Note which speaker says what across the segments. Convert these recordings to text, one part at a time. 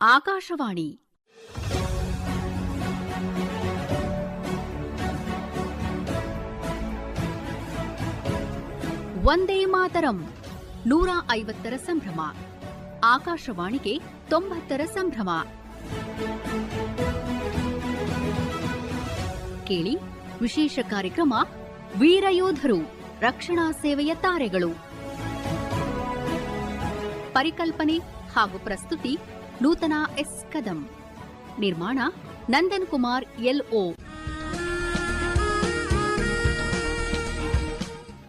Speaker 1: ಆಕಾಶವಾಣಿ ವಂದೇ ಮಾತರಂ ನೂರ ಐವತ್ತರ ಸಂಭ್ರಮ ಆಕಾಶವಾಣಿಗೆ ತೊಂಬತ್ತರ ಸಂಭ್ರಮ ಕೇಳಿ ವಿಶೇಷ ಕಾರ್ಯಕ್ರಮ ವೀರಯೋಧರು ರಕ್ಷಣಾ ಸೇವೆಯ ತಾರೆಗಳು. ಪರಿಕಲ್ಪನೆ ಹಾಗೂ ಪ್ರಸ್ತುತಿ, ನೂತನ ಎಸ್ ಕದಂ. ನಿರ್ಮಾಣ ನಂದನ್ ಕುಮಾರ್ ಎಲ್ಒ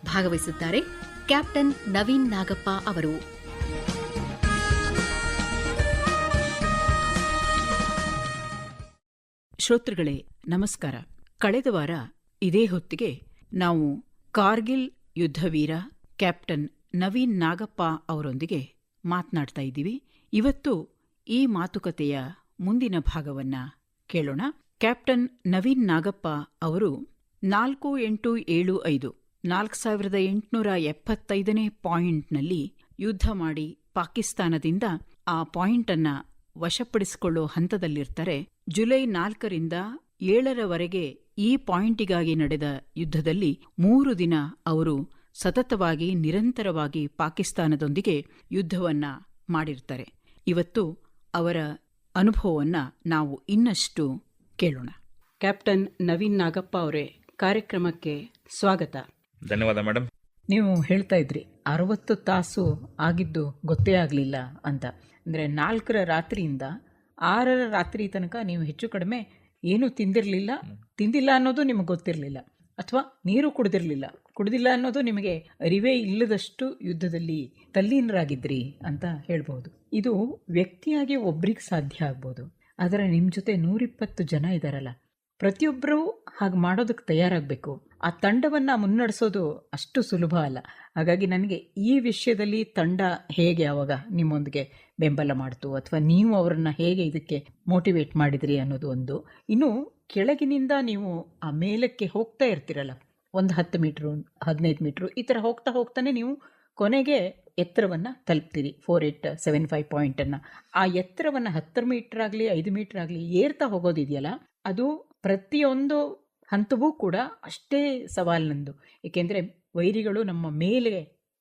Speaker 1: ಭಾಗವಹಿಸುತ್ತಾರೆ ಕ್ಯಾಪ್ಟನ್ ನವೀನ್ ನಾಗಪ್ಪ ಅವರು.
Speaker 2: ಶ್ರೋತೃಗಳೇ, ನಮಸ್ಕಾರ. ಕಳೆದ ವಾರ ಇದೇ ಹೊತ್ತಿಗೆ ನಾವು ಕಾರ್ಗಿಲ್ ಯುದ್ಧವೀರ ಕ್ಯಾಪ್ಟನ್ ನವೀನ್ ನಾಗಪ್ಪ ಅವರೊಂದಿಗೆ ಮಾತನಾಡ್ತಾ ಇದ್ದೀವಿ. ಇವತ್ತು ಈ ಮಾತುಕತೆಯ ಮುಂದಿನ ಭಾಗವನ್ನ ಕೇಳೋಣ. ಕ್ಯಾಪ್ಟನ್ ನವೀನ್ ನಾಗಪ್ಪ ಅವರು ನಾಲ್ಕು ಎಂಟು ಏಳು ಐದು, ನಾಲ್ಕು ಸಾವಿರದ ಎಂಟುನೂರ ಎಪ್ಪತ್ತೈದನೇ ಪಾಯಿಂಟ್ನಲ್ಲಿ ಯುದ್ಧ ಮಾಡಿ ಪಾಕಿಸ್ತಾನದಿಂದ ಆ ಪಾಯಿಂಟ್ ಅನ್ನ ವಶಪಡಿಸಿಕೊಳ್ಳೋ ಹಂತದಲ್ಲಿರ್ತಾರೆ. ಜುಲೈ ನಾಲ್ಕರಿಂದ ಏಳರವರೆಗೆ ಈ ಪಾಯಿಂಟಿಗಾಗಿ ನಡೆದ ಯುದ್ಧದಲ್ಲಿ ಮೂರು ದಿನ ಅವರು ಸತತವಾಗಿ ನಿರಂತರವಾಗಿ ಪಾಕಿಸ್ತಾನದೊಂದಿಗೆ ಯುದ್ಧವನ್ನ ಮಾಡಿರ್ತಾರೆ. ಇವತ್ತು ಅವರ ಅನುಭವವನ್ನ ನಾವು ಇನ್ನಷ್ಟು ಕೇಳೋಣ. ಕ್ಯಾಪ್ಟನ್ ನವೀನ್ ನಾಗಪ್ಪ ಅವರೇ ಕಾರ್ಯಕ್ರಮಕ್ಕೆ ಸ್ವಾಗತ.
Speaker 3: ಧನ್ಯವಾದ ಮೇಡಮ್
Speaker 2: ನೀವು ಹೇಳ್ತಾ ಇದ್ರಿ ಅರವತ್ತು ತಾಸು ಆಗಿದ್ದು ಗೊತ್ತೇ ಆಗಲಿಲ್ಲ ಅಂತ. ಅಂದರೆ ನಾಲ್ಕರ ರಾತ್ರಿಯಿಂದ ಆರರ ರಾತ್ರಿ ತನಕ ನೀವು ಹೆಚ್ಚು ಕಡಿಮೆ ಏನೂ ತಿಂದಿರಲಿಲ್ಲ. ತಿಂದಿಲ್ಲ ಅನ್ನೋದು ನಿಮಗೆ ಗೊತ್ತಿರಲಿಲ್ಲ. ಅಥವಾ ನೀರು ಕುಡಿದಿರಲಿಲ್ಲ. ಕುಡಿದಿಲ್ಲ ಅನ್ನೋದು ನಿಮಗೆ ಅರಿವೇ ಇಲ್ಲದಷ್ಟು ಯುದ್ಧದಲ್ಲಿ ತಲ್ಲೀನರಾಗಿದ್ರಿ ಅಂತ ಹೇಳ್ಬೋದು. ಇದು ವ್ಯಕ್ತಿಯಾಗಿ ಒಬ್ರಿಗೆ ಸಾಧ್ಯ ಆಗ್ಬೋದು. ಆದರೆ ನಿಮ್ಮ ಜೊತೆ ನೂರಿಪ್ಪತ್ತು ಜನ ಇದ್ದಾರಲ್ಲ ಪ್ರತಿಯೊಬ್ಬರೂ ಹಾಗೆ ಮಾಡೋದಕ್ಕೆ ತಯಾರಾಗಬೇಕು. ಆ ತಂಡವನ್ನು ಮುನ್ನಡೆಸೋದು ಅಷ್ಟು ಸುಲಭ ಅಲ್ಲ. ಹಾಗಾಗಿ ನನಗೆ ಈ ವಿಷಯದಲ್ಲಿ ತಂಡ ಹೇಗೆ ಆವಾಗ ನಿಮ್ಮೊಂದಿಗೆ ಬೆಂಬಲ ಮಾಡ್ತು, ಅಥವಾ ನೀವು ಅವರನ್ನು ಹೇಗೆ ಇದಕ್ಕೆ ಮೋಟಿವೇಟ್ ಮಾಡಿದ್ರಿ ಅನ್ನೋದು ಒಂದು. ಇನ್ನು ಕೆಳಗಿನಿಂದ ನೀವು ಆ ಮೇಲಕ್ಕೆ ಹೋಗ್ತಾ ಇರ್ತೀರಲ್ಲ, ಒಂದು ಹತ್ತು ಮೀಟ್ರು, ಹದಿನೈದು ಮೀಟ್ರು, ಈ ಥರ ಹೋಗ್ತಾ ಹೋಗ್ತಾನೆ ನೀವು ಕೊನೆಗೆ ಎತ್ತರವನ್ನು ತಲುಪ್ತೀರಿ. ಫೋರ್ ಏಟ್ ಸೆವೆನ್ ಫೈವ್ ಪಾಯಿಂಟನ್ನು ಆ ಎತ್ತರವನ್ನು ಹತ್ತರ ಮೀಟ್ರ್ ಆಗಲಿ ಐದು ಮೀಟ್ರ್ ಆಗಲಿ ಏರ್ತಾ ಹೋಗೋದಿದೆಯಲ್ಲ, ಅದು ಪ್ರತಿಯೊಂದು ಹಂತವೂ ಕೂಡ ಅಷ್ಟೇ ಸವಾಲಿನಂದು. ಏಕೆಂದರೆ ವೈರಿಗಳು ನಮ್ಮ ಮೇಲೆ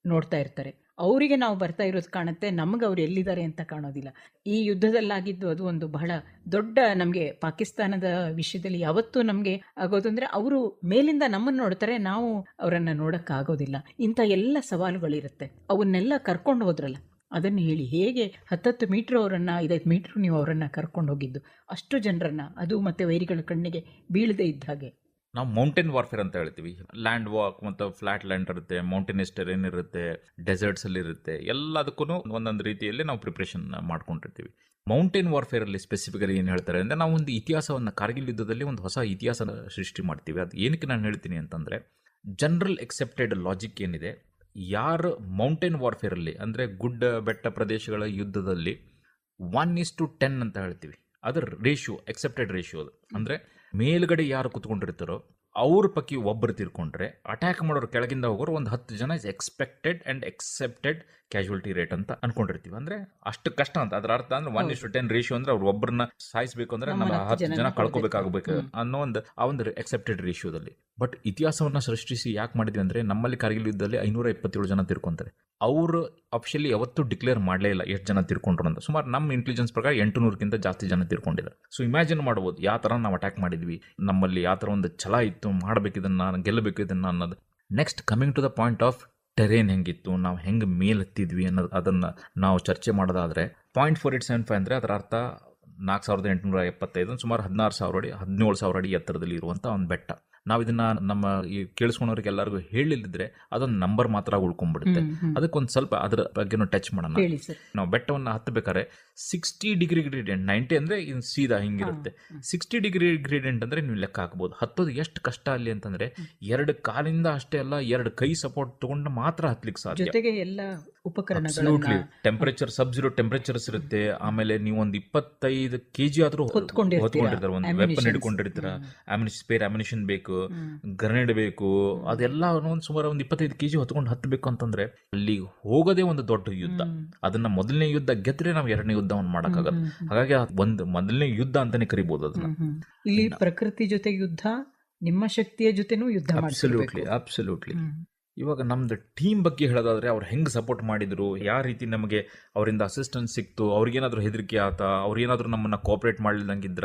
Speaker 2: ನೋಡ್ತಾ ಇರ್ತಾರೆ. ಅವರಿಗೆ ನಾವು ಬರ್ತಾ ಇರೋದು ಕಾಣುತ್ತೆ, ನಮಗೆ ಅವ್ರು ಎಲ್ಲಿದ್ದಾರೆ ಅಂತ ಕಾಣೋದಿಲ್ಲ. ಈ ಯುದ್ಧದಲ್ಲಾಗಿದ್ದು ಅದು ಒಂದು ಬಹಳ ದೊಡ್ಡ ನಮಗೆ ಪಾಕಿಸ್ತಾನದ ವಿಷಯದಲ್ಲಿ ಯಾವತ್ತೂ ನಮಗೆ ಆಗೋದು ಅಂದರೆ ಅವರು ಮೇಲಿಂದ ನಮ್ಮನ್ನು ನೋಡ್ತಾರೆ, ನಾವು ಅವರನ್ನು ನೋಡೋಕ್ಕಾಗೋದಿಲ್ಲ. ಇಂಥ ಎಲ್ಲ ಸವಾಲುಗಳಿರುತ್ತೆ. ಅವನ್ನೆಲ್ಲ ಕರ್ಕೊಂಡು ಹೋದ್ರಲ್ಲ, ಅದನ್ನು ಹೇಳಿ ಹೇಗೆ ಹತ್ತತ್ತು ಮೀಟ್ರ್ ಅವರನ್ನು, ಐದೈದು ಮೀಟ್ರ್ ನೀವು ಅವರನ್ನು ಕರ್ಕೊಂಡು ಹೋಗಿದ್ದು, ಅಷ್ಟು ಜನರನ್ನು, ಅದು ಮತ್ತು ವೈರಿಗಳ ಕಣ್ಣಿಗೆ ಬೀಳದೇ ಇದ್ದ ಹಾಗೆ.
Speaker 3: ನಾವು ಮೌಂಟೇನ್ ವಾರ್ಫೇರ್ ಅಂತ ಹೇಳ್ತೀವಿ. ಲ್ಯಾಂಡ್ ವಾಕ್ ಮತ್ತು ಫ್ಲಾಟ್ ಲ್ಯಾಂಡ್ ಇರುತ್ತೆ ಮೌಂಟೇನಿಯಸ್ ಟೆರೇನ್ ಇರುತ್ತೆ ಡೆಸರ್ಟ್ಸ್ ಅಲ್ಲಿ ಇರುತ್ತೆ. ಎಲ್ಲದಕ್ಕೂ ಒಂದೊಂದು ರೀತಿಯಲ್ಲಿ ನಾವು ಪ್ರಿಪ್ರೇಷನ್ ಮಾಡ್ಕೊಂಡಿರ್ತೀವಿ. ಮೌಂಟೇನ್ ವಾರ್ಫೇರ್ ಅಲ್ಲಿ ಸ್ಪೆಸಿಫಿಕಲಿ ಏನು ಹೇಳ್ತಾರೆ ಅಂದರೆ ನಾವು ಒಂದು ಇತಿಹಾಸವನ್ನು ಕಾರ್ಗಿಲ್ ಯುದ್ಧದಲ್ಲಿ ಒಂದು ಹೊಸ ಇತಿಹಾಸ ಸೃಷ್ಟಿ ಮಾಡ್ತೀವಿ. ಅದು ಏನಕ್ಕೆ ನಾನು ಹೇಳ್ತೀನಿ ಅಂತಂದರೆ ಜನರಲ್ ಎಕ್ಸೆಪ್ಟೆಡ್ ಲಾಜಿಕ್ ಏನಿದೆ, ಯಾರು ಮೌಂಟೇನ್ ವಾರ್ಫೇರಲ್ಲಿ ಅಂದರೆ ಗುಡ್ಡ, ಬೆಟ್ಟ ಪ್ರದೇಶಗಳ ಯುದ್ಧದಲ್ಲಿ ಒನ್ ಇಸ್ ಟು ಟೆನ್ ಅಂತ ಹೇಳ್ತೀವಿ. ಅದರ ರೇಷಿಯೋ ಎಕ್ಸೆಪ್ಟೆಡ್ ರೇಷಿಯೋ ಅದು. ಅಂದರೆ ಮೇಲ್ಗಡೆ ಯಾರು ಕುತ್ಕೊಂಡಿರ್ತಾರೋ ಅವ್ರ ಪಕ್ಕಿ ಒಬ್ಬರು ತಿರ್ಕೊಂಡ್ರೆ ಅಟ್ಯಾಕ್ ಮಾಡೋರು ಕೆಳಗಿಂದ ಹೋಗೋರು ಒಂದು ಹತ್ತು ಜನ is expected and accepted casualty rate ಅಂತ ಅನ್ಕೊಂಡಿರ್ತೀವಿ. ಅಂದ್ರೆ ಅಷ್ಟು ಕಷ್ಟ ಅಂತ. ಅದರ ಅರ್ಥ ಅಂದ್ರೆ one is to ten ratio ಅಂದ್ರೆ ಅವ್ರು ಒಬ್ಬರನ್ನ ಸಾಯಿಸಬೇಕು ಅಂದ್ರೆ ನಮ್ಮ
Speaker 2: ಹತ್ತು
Speaker 3: ಜನ ಕಳ್ಕೊಬೇಕಾಗಬೇಕು ಅನ್ನೋ ಒಂದು ಆ ಒಂದು ಎಕ್ಸೆಪ್ಟೆಡ್ ರೇಷಿಯೋದಲ್ಲಿ ಬಟ್ ಇತಿಹಾಸವನ್ನ ಸೃಷ್ಟಿಸಿ ಯಾಕೆ ಮಾಡಿದ್ವಿ ಅಂದ್ರೆ ನಮ್ಮಲ್ಲಿ ಕಾರ್ಗಿಲ್ ಯುದ್ಧದಲ್ಲಿ ಐನೂರ ಇಪ್ಪತ್ತೇಳು ಜನ ತಿರ್ಕೊಂತಾರೆ. ಅವರು ಅಫಿಷಿಯಲಿ ಯಾವತ್ತೂ ಡಿಕ್ಲೇರ್ ಮಾಡಲೇ ಇಲ್ಲ ಎಷ್ಟು ಜನ ತಿರ್ಕೊಂಡ್ರು ಅಂತ. ಸುಮಾರು ನಮ್ಮ ಇಂಟೆಲಿಜೆನ್ಸ್ ಪ್ರಕಾರ ಎಂಟು ನೂರಕ್ಕಿಂತ ಜಾಸ್ತಿ ಜನ ತಿರ್ಕೊಂಡಿದ್ದಾರೆ ಸೊ ಇಮ್ಯಾಜಿನ್ ಮಾಡ್ಬೋದು ಯಾವ ಥರ ನಾವು ಅಟ್ಯಾಕ್ ಮಾಡಿದ್ವಿ. ನಮ್ಮಲ್ಲಿ ಯಾವ ಥರ ಒಂದು ಛಲ ಇತ್ತು ಮಾಡಬೇಕು ಇದನ್ನ ಗೆಲ್ಲಬೇಕು ಇದನ್ನ ಅನ್ನೋದು. Next coming to the point of terrain ಹೆಂಗಿತ್ತು, ನಾವು ಹೆಂಗೆ ಮೇಲ್ ಹತ್ತಿದ್ವಿ ಅನ್ನೋದು ಅದನ್ನು ನಾವು ಚರ್ಚೆ ಮಾಡೋದಾದರೆ point four eight seven five ಅಂದರೆ ಅದರ ಅರ್ಥ ನಾಲ್ಕು ಸಾವಿರದ ಎಂಟುನೂರ ಎಪ್ಪತ್ತೈದು, ಸುಮಾರು ಹದಿನಾರು ಸಾವಿರ ಅಡಿ, ಹದಿನೇಳು ಸಾವಿರ ಅಡಿ ಎತ್ತರದಲ್ಲಿ ಇರುವಂಥ ಒಂದು ಬೆಟ್ಟ. ನಾವು ಇದನ್ನ ನಮ್ಮ ಈ ಕೇಳಿಸ್ಕೊಂಡವ್ರಿಗೆ ಎಲ್ಲರಿಗೂ ಹೇಳಿಲ್ಲದಿದ್ರೆ ಅದೊಂದು ನಂಬರ್ ಮಾತ್ರ ಉಳ್ಕೊಂಡ್ಬಿಡುತ್ತೆ. ಅದಕ್ಕೊಂದು ಸ್ವಲ್ಪ ಅದರ ಬಗ್ಗೆನೂ ಟಚ್ ಮಾಡೋಣ. ನಾವು ಬೆಟ್ಟವನ್ನು ಹತ್ತಬೇಕಾದ್ರೆ ಸಿಕ್ಸ್ಟಿ ಡಿಗ್ರಿ ಗ್ರೇಡಿಯಂಟ್ ನೈಂಟಿ ಅಂದ್ರೆ ಇನ್ ಸೀದಾ ಹಿಂಗಿರುತ್ತೆ. ಸಿಕ್ಸ್ಟಿ ಡಿಗ್ರಿ ಗ್ರೇಡಿಯಂಟ್ ಅಂದ್ರೆ ನೀವು ಲೆಕ್ಕ ಹಾಕ್ಬೋದು. ಹತ್ತೋದು ಎಷ್ಟು ಕಷ್ಟ ಅಲ್ಲಿ ಅಂತಂದ್ರೆ ಎರಡು ಕಾಲಿಂದ ಅಷ್ಟೇ ಅಲ್ಲ ಎರಡು ಕೈ ಸಪೋರ್ಟ್ ತಗೊಂಡು ಮಾತ್ರ ಹತ್ಲಿಕ್ಕೆ ಸಾಧ್ಯ.
Speaker 2: ಎಲ್ಲ ಉಪಕರಣಗಳನ್ನ
Speaker 3: ಟೆಂಪರೇಚರ್ ಸಬ್ ಜೀರೋ ಟೆಂಪರೇಚರ್ಸ್ ಇರುತ್ತೆ. ಆಮೇಲೆ ನೀವು ಒಂದು ಇಪ್ಪತ್ತೈದು ಕೆಜಿ ಆದ್ರೂ
Speaker 2: ಹೊತ್ಕೊಂಡಿರ್ತೀರಾ.
Speaker 3: ಒಂದು. ವೆಪನ್ ಹಿಡ್ಕೊಂಡಿರ್ತೀರ. ಆಮಿನಿಷನ್ ಸ್ಪೇರ್ ಆಮಿನಿಷನ್ ಬೇಕು. ಬೇಕು ಗ್ರನೇಡ್ ಬೇಕು ಅದೆಲ್ಲ ಒಂದು ಸುಮಾರು ಒಂದು ಇಪ್ಪತ್ತೈದು ಕೆಜಿ ಹೊತ್ಕೊಂಡು ಹತ್ತಬೇಕು ಅಂತಂದ್ರೆ ಅಲ್ಲಿ ಹೋಗೋದೇ ಒಂದು ದೊಡ್ಡ ಯುದ್ಧ. ಅದನ್ನ ಮೊದಲನೇ ಯುದ್ಧ ಗೆದ್ರೆ ನಾವು ಎರಡನೇ ಯುದ್ಧವನ್ನು ಮಾಡಕ್ಕಾಗಲ್ಲ. ಹಾಗಾಗಿ ಒಂದು ಮೊದಲನೇ ಯುದ್ಧ ಅಂತಾನೆ ಕರಿಬಹುದು ಅದನ್ನ.
Speaker 2: ಇಲ್ಲಿ ಪ್ರಕೃತಿ ಜೊತೆ ಯುದ್ಧ ನಿಮ್ಮ ಶಕ್ತಿಯ ಜೊತೆನೂ ಯುದ್ಧ
Speaker 3: ಅಬ್ಸಲ್ಯೂಟ್ಲಿ. ಅಬ್ಸಲ್ಯೂಟ್ಲಿ. ಇವಾಗ ನಮ್ದು ಟೀಮ್ ಬಗ್ಗೆ ಹೇಳೋದಾದ್ರೆ ಅವ್ರು ಹೆಂಗೆ ಸಪೋರ್ಟ್ ಮಾಡಿದ್ರು ಯಾವ ರೀತಿ ನಮಗೆ ಅವರಿಂದ ಅಸಿಸ್ಟೆನ್ಸ್ ಸಿಕ್ತು ಅವ್ರಿಗೇನಾದ್ರೂ ಹೆದರಿಕೆ ಆತ ಅವ್ರೇನಾದ್ರೂ ನಮ್ಮನ್ನ ಕೋಆಪರೇಟ್ ಮಾಡ್ಲಿಲ್ಲಂಗಿದ್ರ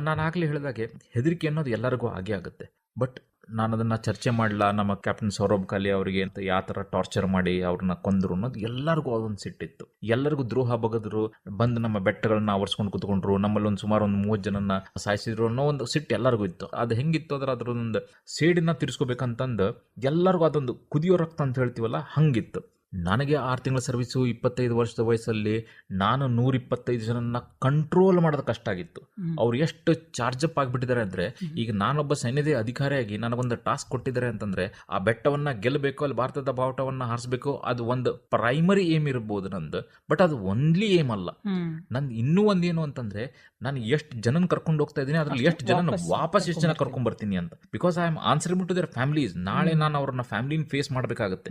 Speaker 3: ನಾನು ಆಗ್ಲೇ ಹೇಳಿದಾಗೆ ಹೆದರಿಕೆ ಅನ್ನೋದು ಎಲ್ಲರಿಗೂ ಆಗೇ ಆಗುತ್ತೆ. ಬಟ್ ನಾನು ಅದನ್ನು ಚರ್ಚೆ ಮಾಡಲ್ಲ ನಮ್ಮ ಕ್ಯಾಪ್ಟನ್ ಸೌರಭ್ ಖಾಲಿ ಅವರಿಗೆ ಅಂತ ಯಾವ ಥರ ಟಾರ್ಚರ್ ಮಾಡಿ ಅವ್ರನ್ನ ಕೊಂದ್ರು ಅನ್ನೋದು ಎಲ್ಲರಿಗೂ ಅದೊಂದು ಸಿಟ್ಟಿತ್ತು ಎಲ್ಲರಿಗೂ ದ್ರೋಹ ಬಗದ್ರು, ಬಂದು ನಮ್ಮ ಬೆಟ್ಟಗಳನ್ನ ಆವರಿಸ್ಕೊಂಡು ಕುತ್ಕೊಂಡ್ರು, ನಮ್ಮಲ್ಲಿ ಒಂದು ಸುಮಾರು ಒಂದು ಮೂವತ್ತು ಜನನ್ನ ಸಾಯಿಸಿದ್ರು ಅನ್ನೋ ಒಂದು ಸಿಟ್ಟು ಎಲ್ಲರಿಗೂ ಇತ್ತು. ಅದು ಹೆಂಗಿತ್ತು ಅಂದ್ರೆ ಅದರೊಂದು ಸೇಡಿನ ತಿರ್ಸ್ಕೋಬೇಕಂತಂದು ಎಲ್ಲರಿಗೂ ಅದೊಂದು ಕುದಿಯೋ ರಕ್ತ ಅಂತ ಹೇಳ್ತೀವಲ್ಲ, ಹಂಗಿತ್ತು. ನನಗೆ ಆರು ತಿಂಗಳ ಸರ್ವಿಸು ಇಪ್ಪತ್ತೈದು ವರ್ಷದ ವಯಸ್ಸಲ್ಲಿ ನಾನು ನೂರ ಇಪ್ಪತ್ತೈದು ಜನನ್ನ ಕಂಟ್ರೋಲ್ ಮಾಡೋದು ಕಷ್ಟ ಆಗಿತ್ತು. ಅವ್ರು ಎಷ್ಟು ಚಾರ್ಜ್ ಅಪ್ ಆಗಿಬಿಟ್ಟಿದ್ದಾರೆ ಅಂದ್ರೆ ಈಗ ನಾನೊಬ್ಬ ಸೈನ್ಯದ ಅಧಿಕಾರಿಯಾಗಿ ನನಗೊಂದು ಟಾಸ್ಕ್ ಕೊಟ್ಟಿದ್ದಾರೆ ಅಂತಂದ್ರೆ ಆ ಬೆಟ್ಟವನ್ನ ಗೆಲ್ಲಬೇಕು ಅಲ್ಲಿ ಭಾರತದ ಬಾವುಟವನ್ನ ಹಾರಿಸಬೇಕು ಅದು ಒಂದು ಪ್ರೈಮರಿ ಏಮ್ ಇರ್ಬೋದು ನಂದು. ಬಟ್ ಅದು ಒನ್ಲಿ ಏಮ್ ಅಲ್ಲ. ನಂದು ಇನ್ನೂ ಒಂದೇನು ಅಂತಂದರೆ ನಾನು ಎಷ್ಟು ಜನನ ಕರ್ಕೊಂಡು ಹೋಗ್ತಾ ಇದ್ದೀನಿ ಅದರಲ್ಲಿ ಎಷ್ಟು ಜನ
Speaker 2: ವಾಪಸ್
Speaker 3: ಎಷ್ಟು ಜನ
Speaker 2: ಕರ್ಕೊಂಡ್
Speaker 3: ಬರ್ತೀನಿ. ಅಂತ. Because I am answer to their families ನಾಳೆ ನಾನು ಅವ್ರನ್ನ ಫ್ಯಾಮಿಲಿನ ಫೇಸ್ ಮಾಡಬೇಕಾಗುತ್ತೆ.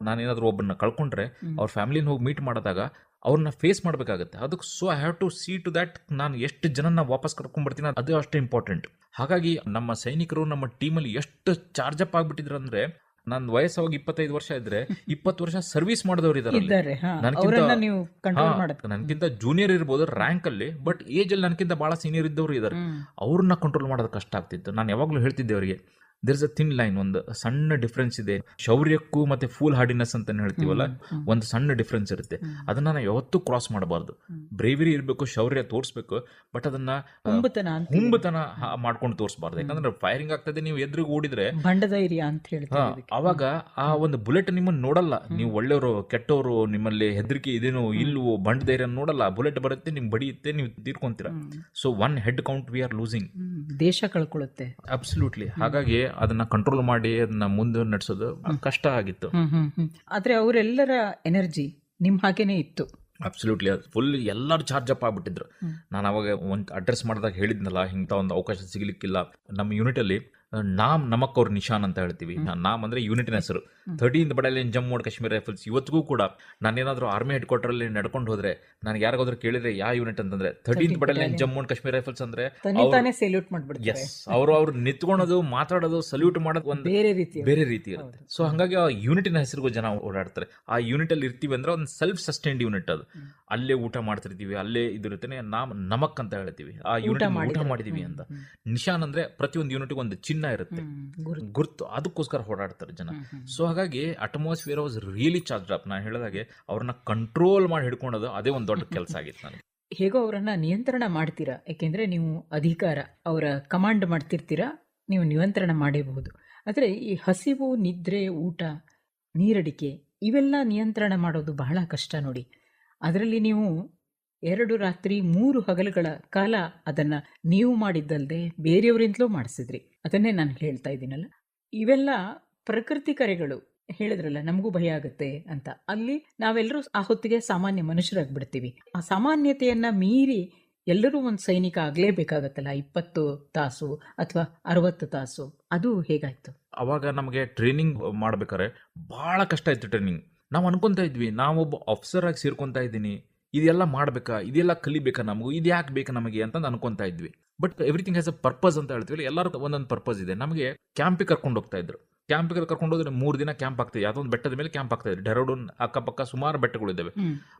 Speaker 3: ನಾನೇನಾದ್ರೂ ಒಬ್ಬರನ್ನ ಕಳ್ಕೊಂಡ್ರೆ. ಅವ್ರ ಫ್ಯಾಮಿಲಿನ ಹೋಗಿ ಮೀಟ್ ಮಾಡಿದಾಗ ಅವ್ರನ್ನ ಫೇಸ್ ಮಾಡಬೇಕಾಗುತ್ತೆ. ಅದಕ್ಕೆ so I have to see to that ನಾನು ಎಷ್ಟು ಜನನ ವಾಪಸ್ ಕರ್ಕೊಂಡ್ಬರ್ತೀನಿ ಅದು ಅಷ್ಟು ಇಂಪಾರ್ಟೆಂಟ್ ಹಾಗಾಗಿ ನಮ್ಮ ಸೈನಿಕರು ನಮ್ಮ ಟೀಮಲ್ಲಿ ಎಷ್ಟು ಚಾರ್ಜ್ ಅಪ್ ಆಗ್ಬಿಟ್ಟಿದ್ರು ಅಂದ್ರೆ ನನ್ನ ವಯಸ್ಸಾಗಿ ಇಪ್ಪತ್ತೈದು ವರ್ಷ ಇದ್ರೆ ಇಪ್ಪತ್ತು ವರ್ಷ ಸರ್ವಿಸ್ ಮಾಡಿದವರು ಇದಾರೆ
Speaker 2: ಇದ್ದಾರೆ ನನ್ಗಿಂತ
Speaker 3: ನನ್ಕಿಂತ- ಜೂನಿಯರ್ ಇರ್ಬೋದು ರ್ಯಾಂಕ್ ಅಲ್ಲಿ ಬಟ್ ಏಜ್ ಅಲ್ಲಿ ನನಗಿಂತ ಬಹಳ ಸೀನಿಯರ್ ಇದ್ದವರು ಇದ್ದಾರೆ. ಅವ್ರನ್ನ ಕಂಟ್ರೋಲ್ ಮಾಡೋದು ಕಷ್ಟ ಆಗ್ತಿತ್ತು. ನಾನು ಯಾವಾಗಲೂ ಹೇಳ್ತಿದ್ದೆ ಅವರಿಗೆ there is a thin line ಒಂದು ಸಣ್ಣ ಡಿಫ್ರೆನ್ಸ್ ಇದೆ. ಶೌರ್ಯಕ್ಕೂ ಮತ್ತೆ ಫೂಲ್ ಹಾರ್ಡಿನೆಸ್ ಅಂತ ಹೇಳ್ತೀವಲ್ಲ. ಒಂದು ಸಣ್ಣ ಡಿಫ್ರೆನ್ಸ್ ಇರುತ್ತೆ. ಅದನ್ನ ನಾವು ಯಾವತ್ತೂ ಕ್ರಾಸ್ ಮಾಡಬಾರ್ದು. ಬ್ರೇವರಿ ಇರಬೇಕು ಶೌರ್ಯ ತೋರಿಸ್ಬೇಕು ಬಟ್ ಅದನ್ನ
Speaker 2: ಹುಂಬತನ
Speaker 3: ಮಾಡ್ಕೊಂಡು ತೋರಿಸಬಾರ್ದು. ಯಾಕಂದ್ರೆ ಫೈರಿಂಗ್ ಆಗ್ತದೆ ನೀವು ಎದುರಿಗೆ ಓಡಿದ್ರೆ
Speaker 2: ಬಂಡಧೈರ್ಯ ಅಂತ ಹೇಳಿ
Speaker 3: ಅವಾಗ ಆ ಒಂದು ಬುಲೆಟ್ ನಿಮ್ಮನ್ನ ನೋಡಲ್ಲ. ನೀವು ಒಳ್ಳೆಯವರು ಕೆಟ್ಟವರು ನಿಮ್ಮಲ್ಲಿ ಹೆದರಿಕೆ ಇದೇನೋ ಇಲ್ವೋ ಬಂಡಧೈರ್ಯ ನೋಡಲ್ಲ. ಬುಲೆಟ್ ಬರುತ್ತೆ ನಿಮ್ ಬಡಿಯುತ್ತೆ ನೀವು ತೀರ್ಕೊಂತೀರ. So one head count we are losing
Speaker 2: ದೇಶ ಕಳ್ಕೊಳ್ಳುತ್ತೆ.
Speaker 3: ಅಬ್ಸಲ್ಯೂಟ್ಲಿ ಹಾಗಾಗಿ ಅದನ್ನ ಕಂಟ್ರೋಲ್ ಮಾಡಿ ಅದನ್ನ ಮುಂದೆ ನಡೆಸೋದು ಕಷ್ಟ ಆಗಿತ್ತು.
Speaker 2: ಆದ್ರೆ ಅವರೆಲ್ಲರ ಎನರ್ಜಿ ನಿಮ್ ಹಾಗೇನೆ ಇತ್ತು.
Speaker 3: ಅಬ್ಸಲ್ಯೂಟ್ಲಿ ಫುಲ್ ಎಲ್ಲರೂ ಚಾರ್ಜ್ ಅಪ್ ಆಗ್ಬಿಟ್ಟಿದ್ರು. ನಾನು ಅವಾಗ ಒಂದು ಅಡ್ರೆಸ್ ಮಾಡಿದಾಗ ಹೇಳಿದ್ನಲ್ಲ ಇಂಥ ಒಂದು ಅವಕಾಶ ಸಿಗಲಿಕ್ಕಿಲ್ಲ. ನಮ್ಮ ಯೂನಿಟ್ ಅಲ್ಲಿ ಆ, ನಾಮ್ ನಮಕ್ ಅವ್ರ ನಿಶಾನ್ ಅಂತ ಹೇಳ್ತೀವಿ. ನಾಮ್ ಅಂದ್ರೆ ಯೂನಿಟಿನ ಹೆಸರು. Thirteen battalion Jammu and Kashmir rifles ಇವತ್ತಿಗೂ ಕೂಡ ನಾನೇನಾದ್ರೂ ಆರ್ಮಿ ಹೆಡ್ ಕ್ವಾರ್ಟರ್ ಅಲ್ಲಿ ನಡ್ಕೊಂಡು ಹೋದ್ರೆ ನಾನು ಯಾರಿಗಾದ್ರೂ ಕೇಳಿದ್ರೆ ಯಾವ ಯೂನಿಟ್ ಅಂತಂದ್ರೆ thirteen battalion Jammu and Kashmir rifles ಅಂದ್ರೆ ಎಸ್ ಅವರು ಅವ್ರು ನಿತ್ಕೊಳೋದು ಮಾತಾಡೋದು ಸಲ್ಯೂಟ್ ಮಾಡೋದು ಒಂದು
Speaker 2: ಬೇರೆ ರೀತಿ
Speaker 3: ಬೇರೆ ರೀತಿ ಇರುತ್ತೆ. ಸೊ ಹಂಗಾಗಿ ಆ ಯೂನಿಟಿನ ಹೆಸರಿಗೂ ಜನ ಓಡಾಡ್ತಾರೆ. ಆ ಯೂನಿಟ್ ಅಲ್ಲಿ ಇರ್ತೀವಿ ಅಂದ್ರೆ ಒಂದು ಸೆಲ್ಫ್ ಸಸ್ಟೈನ್ಡ್ ಯೂನಿಟ್ ಅದು ಅಲ್ಲೇ ಊಟ ಮಾಡ್ತಿರ್ತೀವಿ ಅಲ್ಲೇ ಇದಿರುತ್ತೆ ನಾಮ್ ನಮಕ್ ಅಂತ ಹೇಳ್ತೀವಿ. ಆ ಯೂನಿಟ್ ಊಟ. ಮಾಡಿದೀವಿ ಅಂತ. ನಿಶಾನ್ ಅಂದ್ರೆ ಪ್ರತಿಯೊಂದು ಯೂನಿಟ್ಗೆ ಒಂದು ಚಿಹ್ನ ಇರುತ್ತೆ. ಗುರುತು. ಅದಕ್ಕೋಸ್ಕರ ಓಡಾಡ್ತಾರೆ ಜನ. ಸೊ ಹಾಗಾಗಿ atmosphere was really charge up ನಾನು ಹೇಳಿದಾಗೆ ಅವ್ರನ್ನ ಕಂಟ್ರೋಲ್ ಮಾಡಿ ಹಿಡ್ಕೊಳೋದು ಅದೇ ಒಂದು ದೊಡ್ಡ ಕೆಲಸ ಆಗಿತ್ತು ನನಗೆ.
Speaker 2: ಹೇಗೋ ಅವರನ್ನ ನಿಯಂತ್ರಣ ಮಾಡ್ತೀರಾ? ಯಾಕೆಂದ್ರೆ ನೀವು ಅಧಿಕಾರ ಅವರ ಕಮಾಂಡ್ ಮಾಡ್ತಿರ್ತೀರಾ ನೀವು ನಿಯಂತ್ರಣ ಮಾಡೇಬಹುದು. ಆದರೆ ಈ ಹಸಿವು ನಿದ್ರೆ ಊಟ ನೀರಡಿಕೆ ಇವೆಲ್ಲ ನಿಯಂತ್ರಣ ಮಾಡೋದು ಬಹಳ ಕಷ್ಟ ನೋಡಿ. ಅದರಲ್ಲಿ ನೀವು ಎರಡು ರಾತ್ರಿ ಮೂರು ಹಗಲುಗಳ ಕಾಲ ಅದನ್ನು ನೀವು ಮಾಡಿದ್ದಲ್ಲದೆ ಬೇರೆಯವರಿಂದಲೂ ಮಾಡಿಸಿದ್ರಿ. ಅದನ್ನೇ ನಾನು ಹೇಳ್ತಾ ಇದ್ದೀನಲ್ಲ. ಇವೆಲ್ಲ ಪ್ರಕೃತಿ ಕರೆಗಳು. ಹೇಳಿದ್ರಲ್ಲ, ನಮಗೂ ಭಯ ಆಗುತ್ತೆ ಅಂತ. ಅಲ್ಲಿ ನಾವೆಲ್ಲರೂ ಆ ಹೊತ್ತಿಗೆ ಸಾಮಾನ್ಯ ಮನುಷ್ಯರಾಗ್ಬಿಡ್ತೀವಿ. ಆ ಸಾಮಾನ್ಯತೆಯನ್ನ ಮೀರಿ ಎಲ್ಲರೂ ಒಂದು ಸೈನಿಕ ಆಗಲೇಬೇಕಾಗತ್ತಲ್ಲ? ಇಪ್ಪತ್ತು ತಾಸು ಅಥವಾ ಅರವತ್ತು ತಾಸು. ಅದು ಹೇಗಾಯ್ತು?
Speaker 3: ಅವಾಗ ನಮಗೆ ಟ್ರೈನಿಂಗ್ ಮಾಡ್ಬೇಕಾದ್ರೆ ಬಹಳ ಕಷ್ಟ ಇತ್ತು ಟ್ರೈನಿಂಗ್. ನಾವು ಅನ್ಕೊಂತ ಇದ್ವಿ, ನಾವೊಬ್ಬ ಆಫೀಸರ್ ಆಗಿ ಸೇರ್ಕೊಂತ ಇದ್ದೀನಿ. ಇದೆಲ್ಲ ಮಾಡ್ಬೇಕಾ? ಇದೆಲ್ಲ ಕಲಿಬೇಕಾ ನಮಗೂ? ಇದು ಯಾಕೆ ಬೇಕು ನಮಗೆ ಅಂತ ಅನ್ಕೊಂತ ಇದ್ವಿ. But everything has a purpose ಅಂತ ಹೇಳ್ತೀವಿ ಎಲ್ಲರೂ ಒಂದೊಂದು ಪರ್ಪಸ್ ಇದೆ. ನಮಗೆ ಕ್ಯಾಂಪಿಗೆ ಕರ್ಕೊಂಡು ಹೋಗ್ತಾ ಇದ್ರು. ಕ್ಯಾಂಪಿಗೆ ಕರ್ಕೊಂಡು ಹೋದ್ರೆ ಮೂರು ದಿನ ಕ್ಯಾಂಪ್ ಆಗ್ತದೆ ಯಾವುದೋ ಬೆಟ್ಟದ ಮೇಲೆ ಕ್ಯಾಂಪ್ ಆಗ್ತಾ ಇದೆ. ಡೆರೋಡೂನ್ ಅಕ್ಕಪಕ್ಕ ಸುಮಾರು ಬೆಟ್ಟಗಳಿದ್ದಾವೆ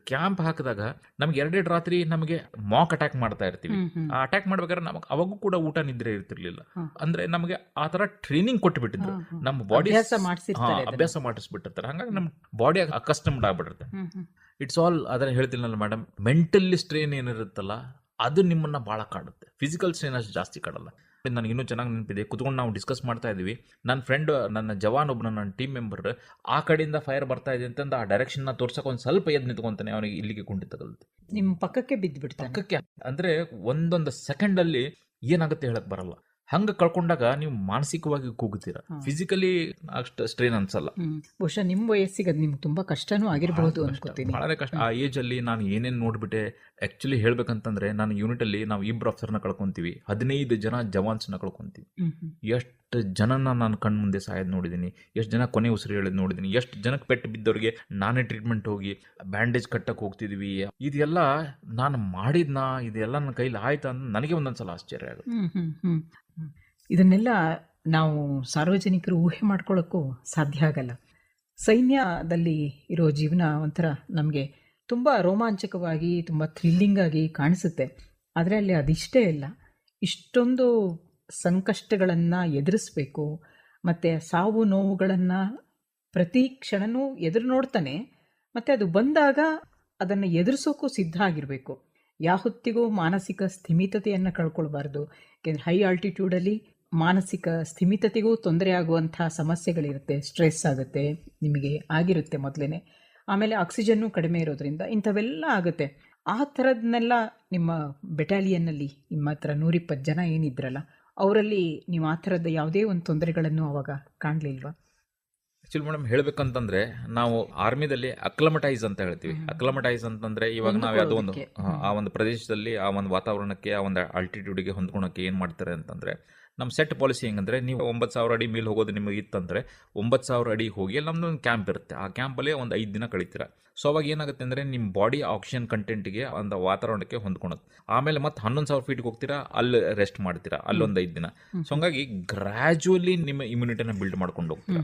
Speaker 3: ಕ್ಯಾಂಪ್ ಹಾಕಿದಾಗ ನಮ್ಗೆ ಎರಡೆರಡು ರಾತ್ರಿ ನಮಗೆ ಮಾಕ್ ಅಟ್ಯಾಕ್ ಮಾಡ್ತಾ ಇರ್ತೀವಿ. ಆ ಅಟ್ಯಾಕ್ ಮಾಡ್ಬೇಕಾದ್ರೆ ನಮಗೆ ಅವಾಗೂ ಕೂಡ ಊಟ ನಿದ್ರೆ ಇರ್ತಿರ್ಲಿಲ್ಲ. ಅಂದ್ರೆ ನಮಗೆ ಆ ತರ ಟ್ರೈನಿಂಗ್ ಕೊಟ್ಟು ಬಿಟ್ಟಿದ್ರು ನಮ್ಮ ಬಾಡಿ
Speaker 2: ಅಭ್ಯಾಸ
Speaker 3: ಮಾಡಿಸ್ಬಿಟ್ಟಿರ್ತಾರೆ. ಹಂಗಾಗಿ ನಮ್ಮ ಬಾಡಿ ಅಕಸ್ಟಮ್ಡ್ ಆಗ್ಬಿಟ್ಟಿರುತ್ತೆ. ಇಟ್ಸ್ ಆಲ್ ಅದನ್ನ ಹೇಳ್ತೀನಲ್ಲ ಮೇಡಮ್ ಮೆಂಟಲಿ ಸ್ಟ್ರೇನ್ ಏನಿರುತ್ತಲ್ಲ ಅದು ನಿಮ್ಮನ್ನ ಭಾಳ ಕಾಡುತ್ತೆ. ಫಿಸಿಕಲ್ ಸ್ಟ್ರೇನ್ ಅಷ್ಟು ಜಾಸ್ತಿ ಕಾಡಲ್ಲ. ನನಗೆ ಇನ್ನೂ ಚೆನ್ನಾಗಿ ನೆನಪಿದೆ. ಕುತ್ಕೊಂಡು ನಾವು ಡಿಸ್ಕಸ್ ಮಾಡ್ತಾ ಇದೀವಿ ನನ್ನ ಫ್ರೆಂಡ್ ನನ್ನ ಜವಾನ್ ಒಬ್ಬನ ನನ್ನ ಟೀಮ್ ಮೆಂಬರ್ ಆ ಕಡೆಯಿಂದ ಫೈರ್ ಬರ್ತಾ ಇದೆ ಅಂತಂದು ಆ ಡೈರೆಕ್ಷನ್ನ ತೋರ್ಸಕ್ಕೆ ಒಂದು ಸ್ವಲ್ಪ ಎದ್ದು ನಿಂತ್ಕೊಂತಾನೆ. ಅವನಿಗೆ ಇಲ್ಲಿಗೆ ಕುಂಡಿ ತಗಲ್ತು
Speaker 2: ನಿಮ್ಮ ಪಕ್ಕಕ್ಕೆ ಬಿದ್ದು
Speaker 3: ಪಕ್ಕಕ್ಕೆ. ಅಂದ್ರೆ ಒಂದೊಂದು ಸೆಕೆಂಡ್ ಅಲ್ಲಿ ಏನಾಗುತ್ತೆ ಹೇಳಕ್ ಬರಲ್ಲ. ಹಂಗ ಕಳ್ಕೊಂಡಾಗ ನೀವು ಮಾನಸಿಕವಾಗಿ ಕೂಗುತ್ತೀರ. ಫಿಸಿಕಲಿ ಅಷ್ಟು ಸ್ಟ್ರೈನ್ ಅನ್ಸಲ್ಲ.
Speaker 2: ಬಹುಶಃ ನಿಮ್ ವಯಸ್ಸಿಗೆ ಅದು ನಿಮ್ಗೆ ತುಂಬಾ ಕಷ್ಟನೂ ಆಗಿರಬಹುದು
Speaker 3: ಬಹಳ
Speaker 2: ಅನ್ಕೋತೀನಿ.
Speaker 3: ಬಹಳನೇ ಕಷ್ಟ. ಆ ಏಜ್ ಅಲ್ಲಿ ನಾನು ಏನೇನ್ ನೋಡ್ಬಿಟ್ಟೆ ಆಕ್ಚುಲಿ ಹೇಳ್ಬೇಕಂತಂದ್ರೆ ನಾನು ಯೂನಿಟ್ ಅಲ್ಲಿ ನಾವು ಇಬ್ರು ಅಫ್ಸರ್ನ ಕಳ್ಕೊಂತೀವಿ. ಹದಿನೈದು ಜನ ಜವಾನ್ಸ್ನ ಕಳ್ಕೊಂತೀವಿ. ಎಷ್ಟು ಎಷ್ಟು ಜನನ ನಾನು ಕಣ್ಣು ಮುಂದೆ ಸಾಯೋದು ನೋಡಿದ್ದೀನಿ ಎಷ್ಟು ಜನ ಕೊನೆ ಉಸಿರು ಹೇಳೋದು ನೋಡಿದ್ದೀನಿ ಎಷ್ಟು ಜನಕ್ಕೆ ಪೆಟ್ಟು ಬಿದ್ದವ್ರಿಗೆ ನಾನೇ ಟ್ರೀಟ್ಮೆಂಟ್ ಹೋಗಿ ಬ್ಯಾಂಡೇಜ್ ಕಟ್ಟಕ್ಕೆ ಹೋಗ್ತಿದ್ವಿ. ಇದೆಲ್ಲ ನಾನು ಮಾಡಿದ್ನಾ, ಇದೆಲ್ಲ ನನ್ನ ಕೈಲಿ ಆಯ್ತು ಅಂತ ನನಗೆ ಒಂದೊಂದ್ಸಲ ಆಶ್ಚರ್ಯ ಆಗುತ್ತೆ.
Speaker 2: ಇದನ್ನೆಲ್ಲ ನಾವು ಸಾರ್ವಜನಿಕರು ಊಹೆ ಮಾಡ್ಕೊಳ್ಳೋಕ್ಕೂ ಸಾಧ್ಯ ಆಗಲ್ಲ. ಸೈನ್ಯದಲ್ಲಿ ಇರೋ ಜೀವನ ಒಂಥರ ನಮಗೆ ತುಂಬ ರೋಮಾಂಚಕವಾಗಿ, ತುಂಬ ಥ್ರಿಲ್ಲಿಂಗ್ ಆಗಿ ಕಾಣಿಸುತ್ತೆ. ಆದರೆ ಅಲ್ಲಿ ಅದಿಷ್ಟೇ ಇಲ್ಲ. ಇಷ್ಟೊಂದು ಸಂಕಷ್ಟಗಳನ್ನು ಎದುರಿಸ್ಬೇಕು, ಮತ್ತು ಸಾವು ನೋವುಗಳನ್ನು ಪ್ರತಿ ಕ್ಷಣನೂ ಎದುರು ನೋಡ್ತಾನೆ, ಮತ್ತು ಅದು ಬಂದಾಗ ಅದನ್ನು ಎದುರಿಸೋಕ್ಕೂ ಸಿದ್ಧ ಆಗಿರಬೇಕು. ಯಾವತ್ತಿಗೂ ಮಾನಸಿಕ ಸ್ಥಿಮಿತತೆಯನ್ನು ಕಳ್ಕೊಳ್ಬಾರ್ದು. ಯಾಕೆಂದರೆ ಹೈ ಆಲ್ಟಿಟ್ಯೂಡಲ್ಲಿ ಮಾನಸಿಕ ಸ್ಥಿಮಿತತೆಗೂ ತೊಂದರೆ ಆಗುವಂಥ ಸಮಸ್ಯೆಗಳಿರುತ್ತೆ ಸ್ಟ್ರೆಸ್ ಆಗುತ್ತೆ, ನಿಮಗೆ ಆಗಿರುತ್ತೆ ಮೊದಲೇ ಆಮೇಲೆ ಆಕ್ಸಿಜನ್ನು ಕಡಿಮೆ ಇರೋದ್ರಿಂದ ಇಂಥವೆಲ್ಲ ಆಗುತ್ತೆ. ಆ ಥರದನ್ನೆಲ್ಲ ನಿಮ್ಮ ಬೆಟಾಲಿಯನ್ನಲ್ಲಿ ನಿಮ್ಮ ಹತ್ರ ನೂರಿಪ್ಪತ್ತು ಜನ ಏನಿದ್ರಲ್ಲ ಅವರಲ್ಲಿ ನೀವು ಆ ಥರದ ಯಾವುದೇ ಒಂದು ತೊಂದರೆಗಳನ್ನು ಅವಾಗ ಕಾಣಲಿಲ್ವಾ?
Speaker 3: ಆ್ಯಕ್ಚುಲಿ ಮೇಡಮ್ ಹೇಳ್ಬೇಕಂತಂದ್ರೆ ನಾವು ಆರ್ಮಿದಲ್ಲಿ ಅಕ್ಲಮಟೈಸ್ ಅಂತ ಹೇಳ್ತೀವಿ. ಅಕ್ಲಮಟೈಸ್ ಅಂತಂದ್ರೆ ಇವಾಗ ನಾವು ಯಾವುದೋ ಒಂದು ಆ, ಆ ಒಂದು ಪ್ರದೇಶದಲ್ಲಿ ಆ ಒಂದು ವಾತಾವರಣಕ್ಕೆ ಆ ಒಂದು ಆಲ್ಟಿಟ್ಯೂಡ್ಗೆ ಹೊಂದ್ಕೊಳಕ್ಕೆ ಏನು ಮಾಡ್ತಾರೆ ಅಂತಂದ್ರೆ ನಮ್ಮ ಸೆಟ್ ಪಾಲಿಸಿ ಹೆಂಗಂದ್ರೆ ನೀವು ಒಂಬತ್ತು ಸಾವಿರ ಅಡಿ ಮೇಲೆ ಹೋಗೋದು ನಿಮಗೆ ಇತ್ತಂದ್ರೆ ಒಂಬತ್ತು ಸಾವಿರ ಅಡಿ ಹೋಗಿ ಅಲ್ಲಿ ನಮ್ದು ಒಂದು ಕ್ಯಾಂಪ್ ಇರುತ್ತೆ. ಆ ಕ್ಯಾಂಪಲ್ಲೇ ಒಂದು ಐದು ದಿನ ಕಳೀತೀರ. ಸೊ ಅವಾಗ ಏನಾಗುತ್ತೆ ಅಂದ್ರೆ ನಿಮ್ಮ ಬಾಡಿ ಆಕ್ಸಿಜನ್ ಕಂಟೆಂಟ್ಗೆ ಒಂದು ವಾತಾವರಣಕ್ಕೆ ಹೊಂದ್ಕೊಳುತ್ತೆ ಆಮೇಲೆ ಮತ್ತೆ ಹನ್ನೊಂದು ಸಾವಿರ ಫೀಟ್ಗೆ ಹೋಗ್ತೀರಾ ಅಲ್ಲಿ ರೆಸ್ಟ್ ಮಾಡ್ತೀರಾ ಅಲ್ಲೊಂದು ಐದು ದಿನ. ಸೊ ಹಂಗಾಗಿ ಗ್ರ್ಯಾಜುವಲಿ ನಿಮ್ಮ ಇಮ್ಯುನಿಟಿನ ಬಿಲ್ಡ್ ಮಾಡ್ಕೊಂಡು ಹೋಗ್ತೀರಾ.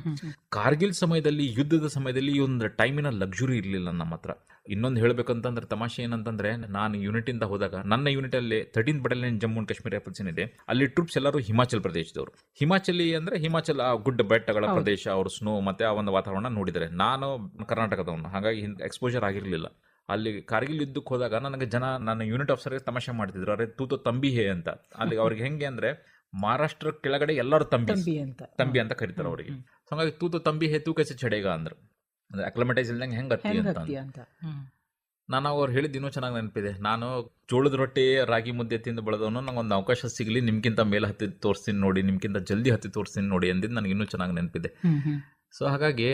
Speaker 3: ಕಾರ್ಗಿಲ್ ಸಮಯದಲ್ಲಿ ಯುದ್ಧದ ಸಮಯದಲ್ಲಿ ಈ ಒಂದು ಟೈಮಿನ ಲಕ್ಸುರಿ ಇರಲಿಲ್ಲ ನಮ್ಮ ಹತ್ರ ಇನ್ನೊಂದು ಹೇಳಬೇಕಂತಂದ್ರೆ ತಮಾಷೆ ಏನಂತಂದ್ರೆ ನಾನು ಯೂನಿಟಿಂದ ಹೋದಾಗ ನನ್ನ ಯೂನಿಟಲ್ಲಿ thirteen battalion Jammu and Kashmir position ಇದೆ. ಅಲ್ಲಿ ಟ್ರೂಪ್ಸ್ ಎಲ್ಲರೂ ಹಿಮಾಚಲ್ ಪ್ರದೇಶದವರು. ಹಿಮಾಚಲಿ ಅಂದ್ರೆ ಹಿಮಾಚಲ ಆ ಗುಡ್ಡ ಬೆಟ್ಟಗಳ ಪ್ರದೇಶ ಅವರು ಸ್ನೋ ಮತ್ತೆ ಆ ಒಂದು ವಾತಾವರಣ ನೋಡಿದ್ರೆ ನಾನು ಕರ್ನಾಟಕದವನು ಹಾಗಾಗಿ ಎಕ್ಸ್ಪೋಜರ್ ಆಗಿರಲಿಲ್ಲ. ಅಲ್ಲಿ ಕಾರ್ಗಿಲ್ ಯುದ್ಧಕ್ಕೆ ಹೋದಾಗ ನನಗೆ ಜನ ನನ್ನ ಯೂನಿಟ್ ಆಫೀಸರ್ಗೆ ತಮಾಷೆ ಮಾಡ್ತಿದ್ರು. ಅರೆ ತೂತು ತಂಬಿ ಹೇ ಅಂತ. ಅಲ್ಲಿ ಅವ್ರಿಗೆ ಹೆಂಗೆ ಅಂದ್ರೆ ಮಹಾರಾಷ್ಟ್ರ ಕೆಳಗಡೆ ಎಲ್ಲರೂ ತಂಬಿ.
Speaker 2: ತಂಬಿ ಅಂತ.
Speaker 3: ತಂಬಿ ಅಂತ ಕರೀತಾರೆ ಅವರಿಗೆ. ಹಂಗಾಗಿ ಹಾಗಾಗಿ ತೂತು ತಂಬಿ ಹೇ ತೂಕಸಿ ಚಡೇಗ ಅಂದ್ರು. ಅಂದ್ರೆ ಅಕ್ಲಮಟೈಸ್ ಇಲ್ದಂಗೆ ಹೆಂಗ್ ಹತ್ತಿ ಅಂತ. ನಾನು ಅವ್ರು ಹೇಳಿದ ಇನ್ನೂ ಚೆನ್ನಾಗಿ ನೆನಪಿದೆ ನಾನು ಜೋಳದ ರೊಟ್ಟಿ ರಾಗಿ ಮುದ್ದೆ ತಿಂದು ಬೆಳೆದವನು ನಂಗೆ ಒಂದು ಅವಕಾಶ ಸಿಗಲಿ ನಿಮ್ಗಿಂತ ಮೇಲೆ ಹತ್ತಿ ತೋರಿಸ್ತೀನಿ ನೋಡಿ ನಿಮ್ಗಿಂತ ಜಲ್ದಿ ಹತ್ತಿ ತೋರಿಸ್ತೀನಿ ನೋಡಿ ಅಂದಿದ್ದು ನನಗೆ ಇನ್ನೂ ಚೆನ್ನಾಗಿ ನೆನಪಿದೆ. ಸೊ ಹಾಗಾಗಿ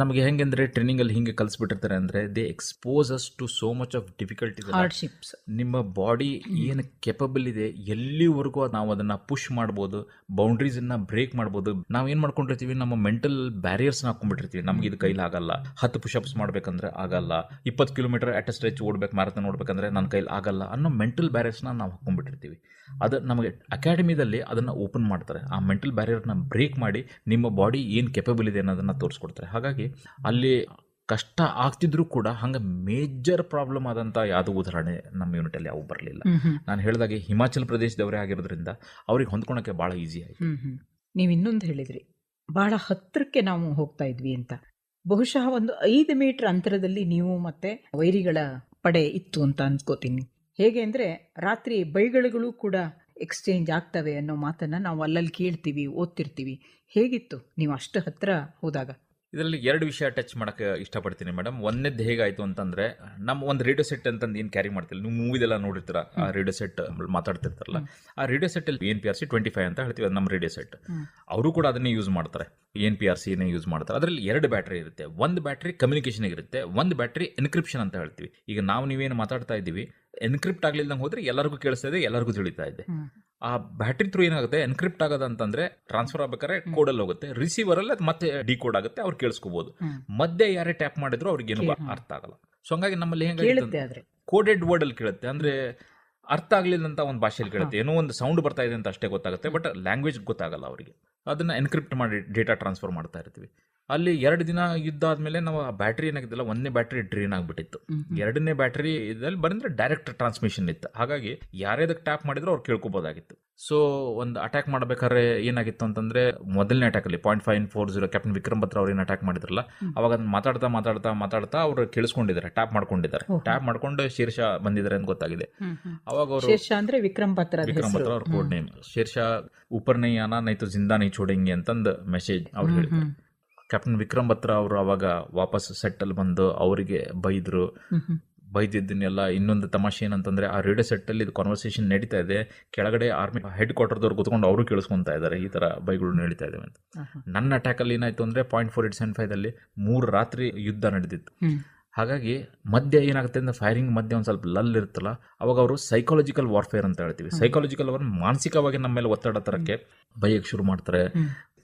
Speaker 3: ನಮಗೆ ಹೆಂಗೆಂದ್ರೆ ಟ್ರೈನಿಂಗಲ್ಲಿ ಹಿಂಗೆ ಕಲಿಸ್ಬಿಟ್ಟಿರ್ತಾರೆ ಅಂದರೆ they expose us to so much of difficulty
Speaker 2: hardships
Speaker 3: ನಿಮ್ಮ ಬಾಡಿ ಏನು ಕೆಪಬಲ್ ಇದೆ ಎಲ್ಲಿವರೆಗೂ ನಾವು ಅದನ್ನು ಪುಷ್ ಮಾಡ್ಬೋದು ಬೌಂಡ್ರೀಸನ್ನು ಬ್ರೇಕ್ ಮಾಡ್ಬೋದು ನಾವು ಏನು ಮಾಡ್ಕೊಂಡಿರ್ತೀವಿ ನಮ್ಮ ಮೆಂಟಲ್ ಬ್ಯಾರಿಯರ್ಸ್ನ ಹಾಕೊಂಡ್ಬಿಟ್ಟಿರ್ತೀವಿ ನಮ್ಗೆ ಇದು ಕೈಲಿ ಆಗಲ್ಲ. ಹತ್ತು ಪುಷಪ್ಸ್ ಮಾಡ್ಬೇಕಂದ್ರೆ ಆಗಲ್ಲ. ಇಪ್ಪತ್ತು ಕಿಲೋಮೀಟರ್ ಅಟ್ ಸ್ಟ್ರೆಚ್ ಓಡ್ಬೇಕು ಮ್ಯಾರಥಾನ್ ಓಡ್ಬೇಕಂದ್ರೆ ನನ್ನ ಕೈಲಿ ಆಗಲ್ಲ ಅನ್ನೋ ಮೆಂಟಲ್ ಬ್ಯಾರಿಯರ್ಸ್ನ ನಾವು ಹಾಕೊಂಡ್ಬಿಟ್ಟಿರ್ತೀವಿ ಅದು ನಮಗೆ ಅಕಾಡೆಮಿದಲ್ಲಿ ಅದನ್ನು ಓಪನ್ ಮಾಡ್ತಾರೆ. ಆ ಮೆಂಟಲ್ ಬ್ಯಾರಿಯರ್ನ ಬ್ರೇಕ್ ಮಾಡಿ ನಿಮ್ಮ ಬಾಡಿ ಏನು ಕೆಪಬಲ್ ಇದೆ ಅನ್ನೋದನ್ನು ತೋರಿಸ್ಕೊಡ್ತಾರೆ. ಹಾಗಾಗಿ ಅಲ್ಲಿ ಕಷ್ಟ ಆಗ್ತಿದ್ರು ಕೂಡ ಹಂಗೆ ಮೇಜರ್ ಪ್ರಾಬ್ಲಮ್ ಆದಂಥ ಯಾವುದು ಉದಾಹರಣೆ ನಮ್ಮ ಯೂನಿಟಲ್ಲಿ ಯಾವ ಬರಲಿಲ್ಲ. ನಾನು ಹೇಳಿದಾಗೆ ಹಿಮಾಚಲ ಪ್ರದೇಶದವರೇ ಆಗಿರೋದ್ರಿಂದ ಅವ್ರಿಗೆ ಹೊಂದ್ಕೊಳಕ್ಕೆ ಭಾಳ ಈಸಿ ಆಯಿತು.
Speaker 2: ನೀವು ಇನ್ನೊಂದು ಹೇಳಿದ್ರಿ. ಬಹಳ ಹತ್ತಿರಕ್ಕೆ ನಾವು ಹೋಗ್ತಾ ಇದ್ವಿ ಅಂತ. ಬಹುಶಃ ಒಂದು ಐದು ಮೀಟರ್ ಅಂತರದಲ್ಲಿ ನೀವು ಮತ್ತೆ ವೈರಿಗಳ ಪಡೆ ಇತ್ತು ಅಂತ ಅನ್ಕೋತೀನಿ ಹೇಗೆ ಅಂದರೆ ರಾತ್ರಿ ಬೈಗಳುಗಳು ಕೂಡ ಎಕ್ಸ್ಚೇಂಜ್ ಆಗ್ತವೆ ಅನ್ನೋ ಮಾತನ್ನ ನಾವು ಅಲ್ಲಲ್ಲಿ ಕೇಳ್ತೀವಿ ಓದ್ತಿರ್ತೀವಿ. ಹೇಗಿತ್ತು? ನೀವು ಅಷ್ಟು ಹತ್ರ ಹೋದಾಗ?
Speaker 3: ಇದರಲ್ಲಿ ಎರಡು ವಿಷಯ ಟಚ್ ಮಾಡೋಕ್ಕೆ ಇಷ್ಟಪಡ್ತೀನಿ ಮೇಡಮ್ ಒಂದನೇದು ಹೇಗಾಯಿತು ಅಂತಂದರೆ ನಮ್ಮ ಒಂದು ರೇಡಿಯೋ ಸೆಟ್ ಅಂತಂದು ಏನು ಕ್ಯಾರಿ ಮಾಡ್ತಿಲ್ಲ. ನೀವು ಮೂವಿದೆಲ್ಲ ನೋಡಿರ್ತೀರ ಆ ರೇಡಿಯೋ ಸೆಟ್ ಮಾತಾಡ್ತಿರ್ತಾರಲ್ಲ ಆ radio ಸೆಟ್ಟಲ್ಲಿ N P R C twenty five ಅಂತ ಹೇಳ್ತೀವಿ ಅದು ನಮ್ಮ ರೇಡಿಯೋ ಸೆಟ್. ಅವರು ಕೂಡ ಅದನ್ನೇ ಯೂಸ್ ಮಾಡ್ತಾರೆ. ಎನ್ ಪಿ ಆರ್ ಸಿನೇ ಯೂಸ್ ಮಾಡ್ತಾರೆ. ಅದರಲ್ಲಿ ಎರಡು ಬ್ಯಾಟ್ರಿ ಇರುತ್ತೆ. ಒಂದು ಬ್ಯಾಟ್ರಿ ಕಮ್ಯುನಿಕೇಷನ್ ಇರುತ್ತೆ ಒಂದು ಬ್ಯಾಟ್ರಿ ಎನ್ಕ್ರಿಪ್ಷನ್ ಅಂತ ಹೇಳ್ತೀವಿ. ಈಗ ನಾವು ನೀವೇನು ಮಾತಾಡ್ತಾ ಇದ್ದೀವಿ ಎನ್ಕ್ರಿಪ್ಟ್ ಆಗ್ಲಿಲ್ದಂಗೆ ಹೋದ್ರೆ ಎಲ್ಲರಿಗೂ ಕೇಳಿಸ್ತಾ ಇದೆ ಎಲ್ಲರಿಗೂ ತಿಳಿತಾ ಇದೆ. ಆ ಬ್ಯಾಟ್ರಿ ಥ್ರೂ ಏನಾಗುತ್ತೆ? ಎನ್ಕ್ರಿಪ್ಟ್ ಆಗೋದು ಅಂತಂದ್ರೆ ಟ್ರಾನ್ಸ್ಫರ್ ಆಗ್ಬೇಕಾದ್ರೆ ಅಲ್ಲಿ ಹೋಗುತ್ತೆ. ರಿಸೀವರ್ ಅಲ್ಲಿ ಅದು ಮತ್ತೆ ಡಿ ಕೋಡ್ ಆಗುತ್ತೆ ಅವ್ರು ಕೇಳಿಸ್ಕೋಬಹುದು. ಮಧ್ಯೆ ಯಾರೇ ಟ್ಯಾಪ್ ಮಾಡಿದ್ರು ಅವ್ರಿಗೆ ಏನು ಅರ್ಥ ಆಗಲ್ಲ. ಸೊ ಹಂಗಾಗಿ ನಮ್ಮಲ್ಲಿ
Speaker 2: ಹೆಂಗ
Speaker 3: ಕೋಡೆಡ್ ವರ್ಡ್ ಅಲ್ಲಿ ಕೇಳುತ್ತೆ. ಅಂದ್ರೆ ಅರ್ಥ ಆಗ್ಲಿಲ್ಲ ಅಂತ ಒಂದು ಭಾಷೆಯಲ್ಲಿ ಕೇಳುತ್ತೆ. ಏನೋ ಒಂದು ಸೌಂಡ್ ಬರ್ತಾ ಇದೆ ಅಂತ ಅಷ್ಟೇ ಗೊತ್ತಾಗುತ್ತೆ ಬಟ್ ಲ್ಯಾಂಗ್ವೇಜ್ ಗೊತ್ತಾಗಲ್ಲ ಅವರಿಗೆ. ಅದನ್ನ ಎನ್ಕ್ರಿಪ್ಟ್ ಮಾಡಿ ಡೇಟಾ ಟ್ರಾನ್ಸ್ಫರ್ ಮಾಡ್ತಾ ಇರ್ತೀವಿ. ಅಲ್ಲಿ ಎರಡು ದಿನ ಯುದ್ಧ ಆದ್ಮೇಲೆ ನಾವು ಆ ಬ್ಯಾಟ್ರಿ ಏನಾಗಿದ್ದಿಲ್ಲ ಒಂದನೇ ಬ್ಯಾಟ್ರಿ ಡ್ರೈನ್ ಆಗಿಬಿಟ್ಟಿತ್ತು. ಎರಡನೇ ಬ್ಯಾಟ್ರಿ ಇದ್ರಲ್ಲಿ ಬಂದ್ರೆ ಡೈರೆಕ್ಟ್ ಟ್ರಾನ್ಸ್ಮಿಷನ್ ಇತ್ತು ಹಾಗಾಗಿ ಯಾರೇ ಅದಕ್ಕೆ ಟ್ಯಾಪ್ ಮಾಡಿದ್ರು ಅವ್ರು ಕೇಳ್ಕೊಬೋದಾಗಿತ್ತು ಸೊ ಒಂದು ಅಟ್ಯಾಕ್ ಮಾಡಬೇಕಾದ್ರೆ ಏನಾಗಿತ್ತು ಅಂತಂದ್ರೆ ಮೊದಲನೇ ಅಟ್ಯಾಕ್ ಅಲ್ಲಿ point five four zero captain Vikram Batra ಅವ್ರು ಏನು ಅಟ್ಯಾಕ್ ಮಾಡಿದ್ರಲ್ಲ ಅವಾಗ ಅದನ್ನ ಮಾತಾಡ್ತಾ ಮಾತಾಡ್ತಾ ಮಾತಾಡ್ತಾ ಅವ್ರು ಕೇಳಿಸ್ಕೊಂಡಿದ್ದಾರೆ ಟ್ಯಾಪ್ ಮಾಡ್ಕೊಂಡಿದ್ದಾರೆ ಟ್ಯಾಪ್ ಮಾಡ್ಕೊಂಡು ಶೀರ್ಷ ಬಂದಿದ್ದಾರೆ ಅಂತ ಗೊತ್ತಾಗಿದೆ. ಅವಾಗ ಅವರು
Speaker 2: ಶೀರ್ಷಾ ಅಂದ್ರೆ ವಿಕ್ರಮ್ ಬತ್ರ
Speaker 3: ವಿಕ್ರಮ್. ಬತ್ರ ಅವ್ರ. ಕೋಡ್ ನೇಮ್ ಶೀರ್ಷ ಉಪರ್ ನೈ ಆನ ನೈತು ಜಿಂದಾನಿ ಚೋಡೆಂಗಿ ಅಂತಂದು ಮೆಸೇಜ್ ಅವ್ರು ಹೇಳಿದ್ರು. ಕ್ಯಾಪ್ಟನ್ ವಿಕ್ರಮ್ ಬತ್ರ ಅವರು ಅವಾಗ ವಾಪಸ್ ಸೆಟ್ಟಲ್ಲಿ ಬಂದು ಅವರಿಗೆ ಬೈದ್ರು. ಬೈದಿದ್ದನ್ನೆಲ್ಲ ಇನ್ನೊಂದು ತಮಾಷೆ ಏನಂತಂದ್ರೆ ಆ ರೇಡಿಯೋ ಸೆಟ್ಟಲ್ಲಿ ಇದು ಕಾನ್ವರ್ಸೇಷನ್ ನಡೀತಾ ಇದೆ ಕೆಳಗಡೆ ಆರ್ಮಿ ಹೆಡ್ ಕ್ವಾರ್ಟರ್ದವ್ರು ಕುತ್ಕೊಂಡು ಅವರು ಕೇಳಿಸ್ಕೊಂತಾ ಇದ್ದಾರೆ ಈ ತರ ಬೈಗಳು ನಡೀತಾ ಇದ್ದಾವೆ ಅಂತ. ನನ್ನ ಅಟ್ಯಾಕಲ್ಲಿ ಏನಾಯ್ತು ಅಂದ್ರೆ ಪಾಯಿಂಟ್ ಫೋರ್ ಏಟ್ ಸೆವೆನ್ ಅಲ್ಲಿ ಮೂರು ರಾತ್ರಿ ಯುದ್ಧ ನಡೆದಿತ್ತು ಹಾಗಾಗಿ ಮಧ್ಯ ಏನಾಗುತ್ತೆ ಅಂದ್ರೆ ಫೈರಿಂಗ್ ಮಧ್ಯೆ ಒಂದು ಸ್ವಲ್ಪ ಲಲ್ ಇರುತ್ತಲ್ಲ ಅವಾಗ ಅವರು ಸೈಕಾಲಜಿಕಲ್ ವಾರ್ಫೇರ್ ಅಂತ ಹೇಳ್ತೀವಿ. ಸೈಕಾಲಜಿಕಲ್ ಅವರು ಮಾನಸಿಕವಾಗಿ ನಮ್ಮ ಮೇಲೆ ಒತ್ತಡ ತರಕ್ಕೆ ಬೈಯಕ್ಕೆ ಶುರು ಮಾಡ್ತಾರೆ.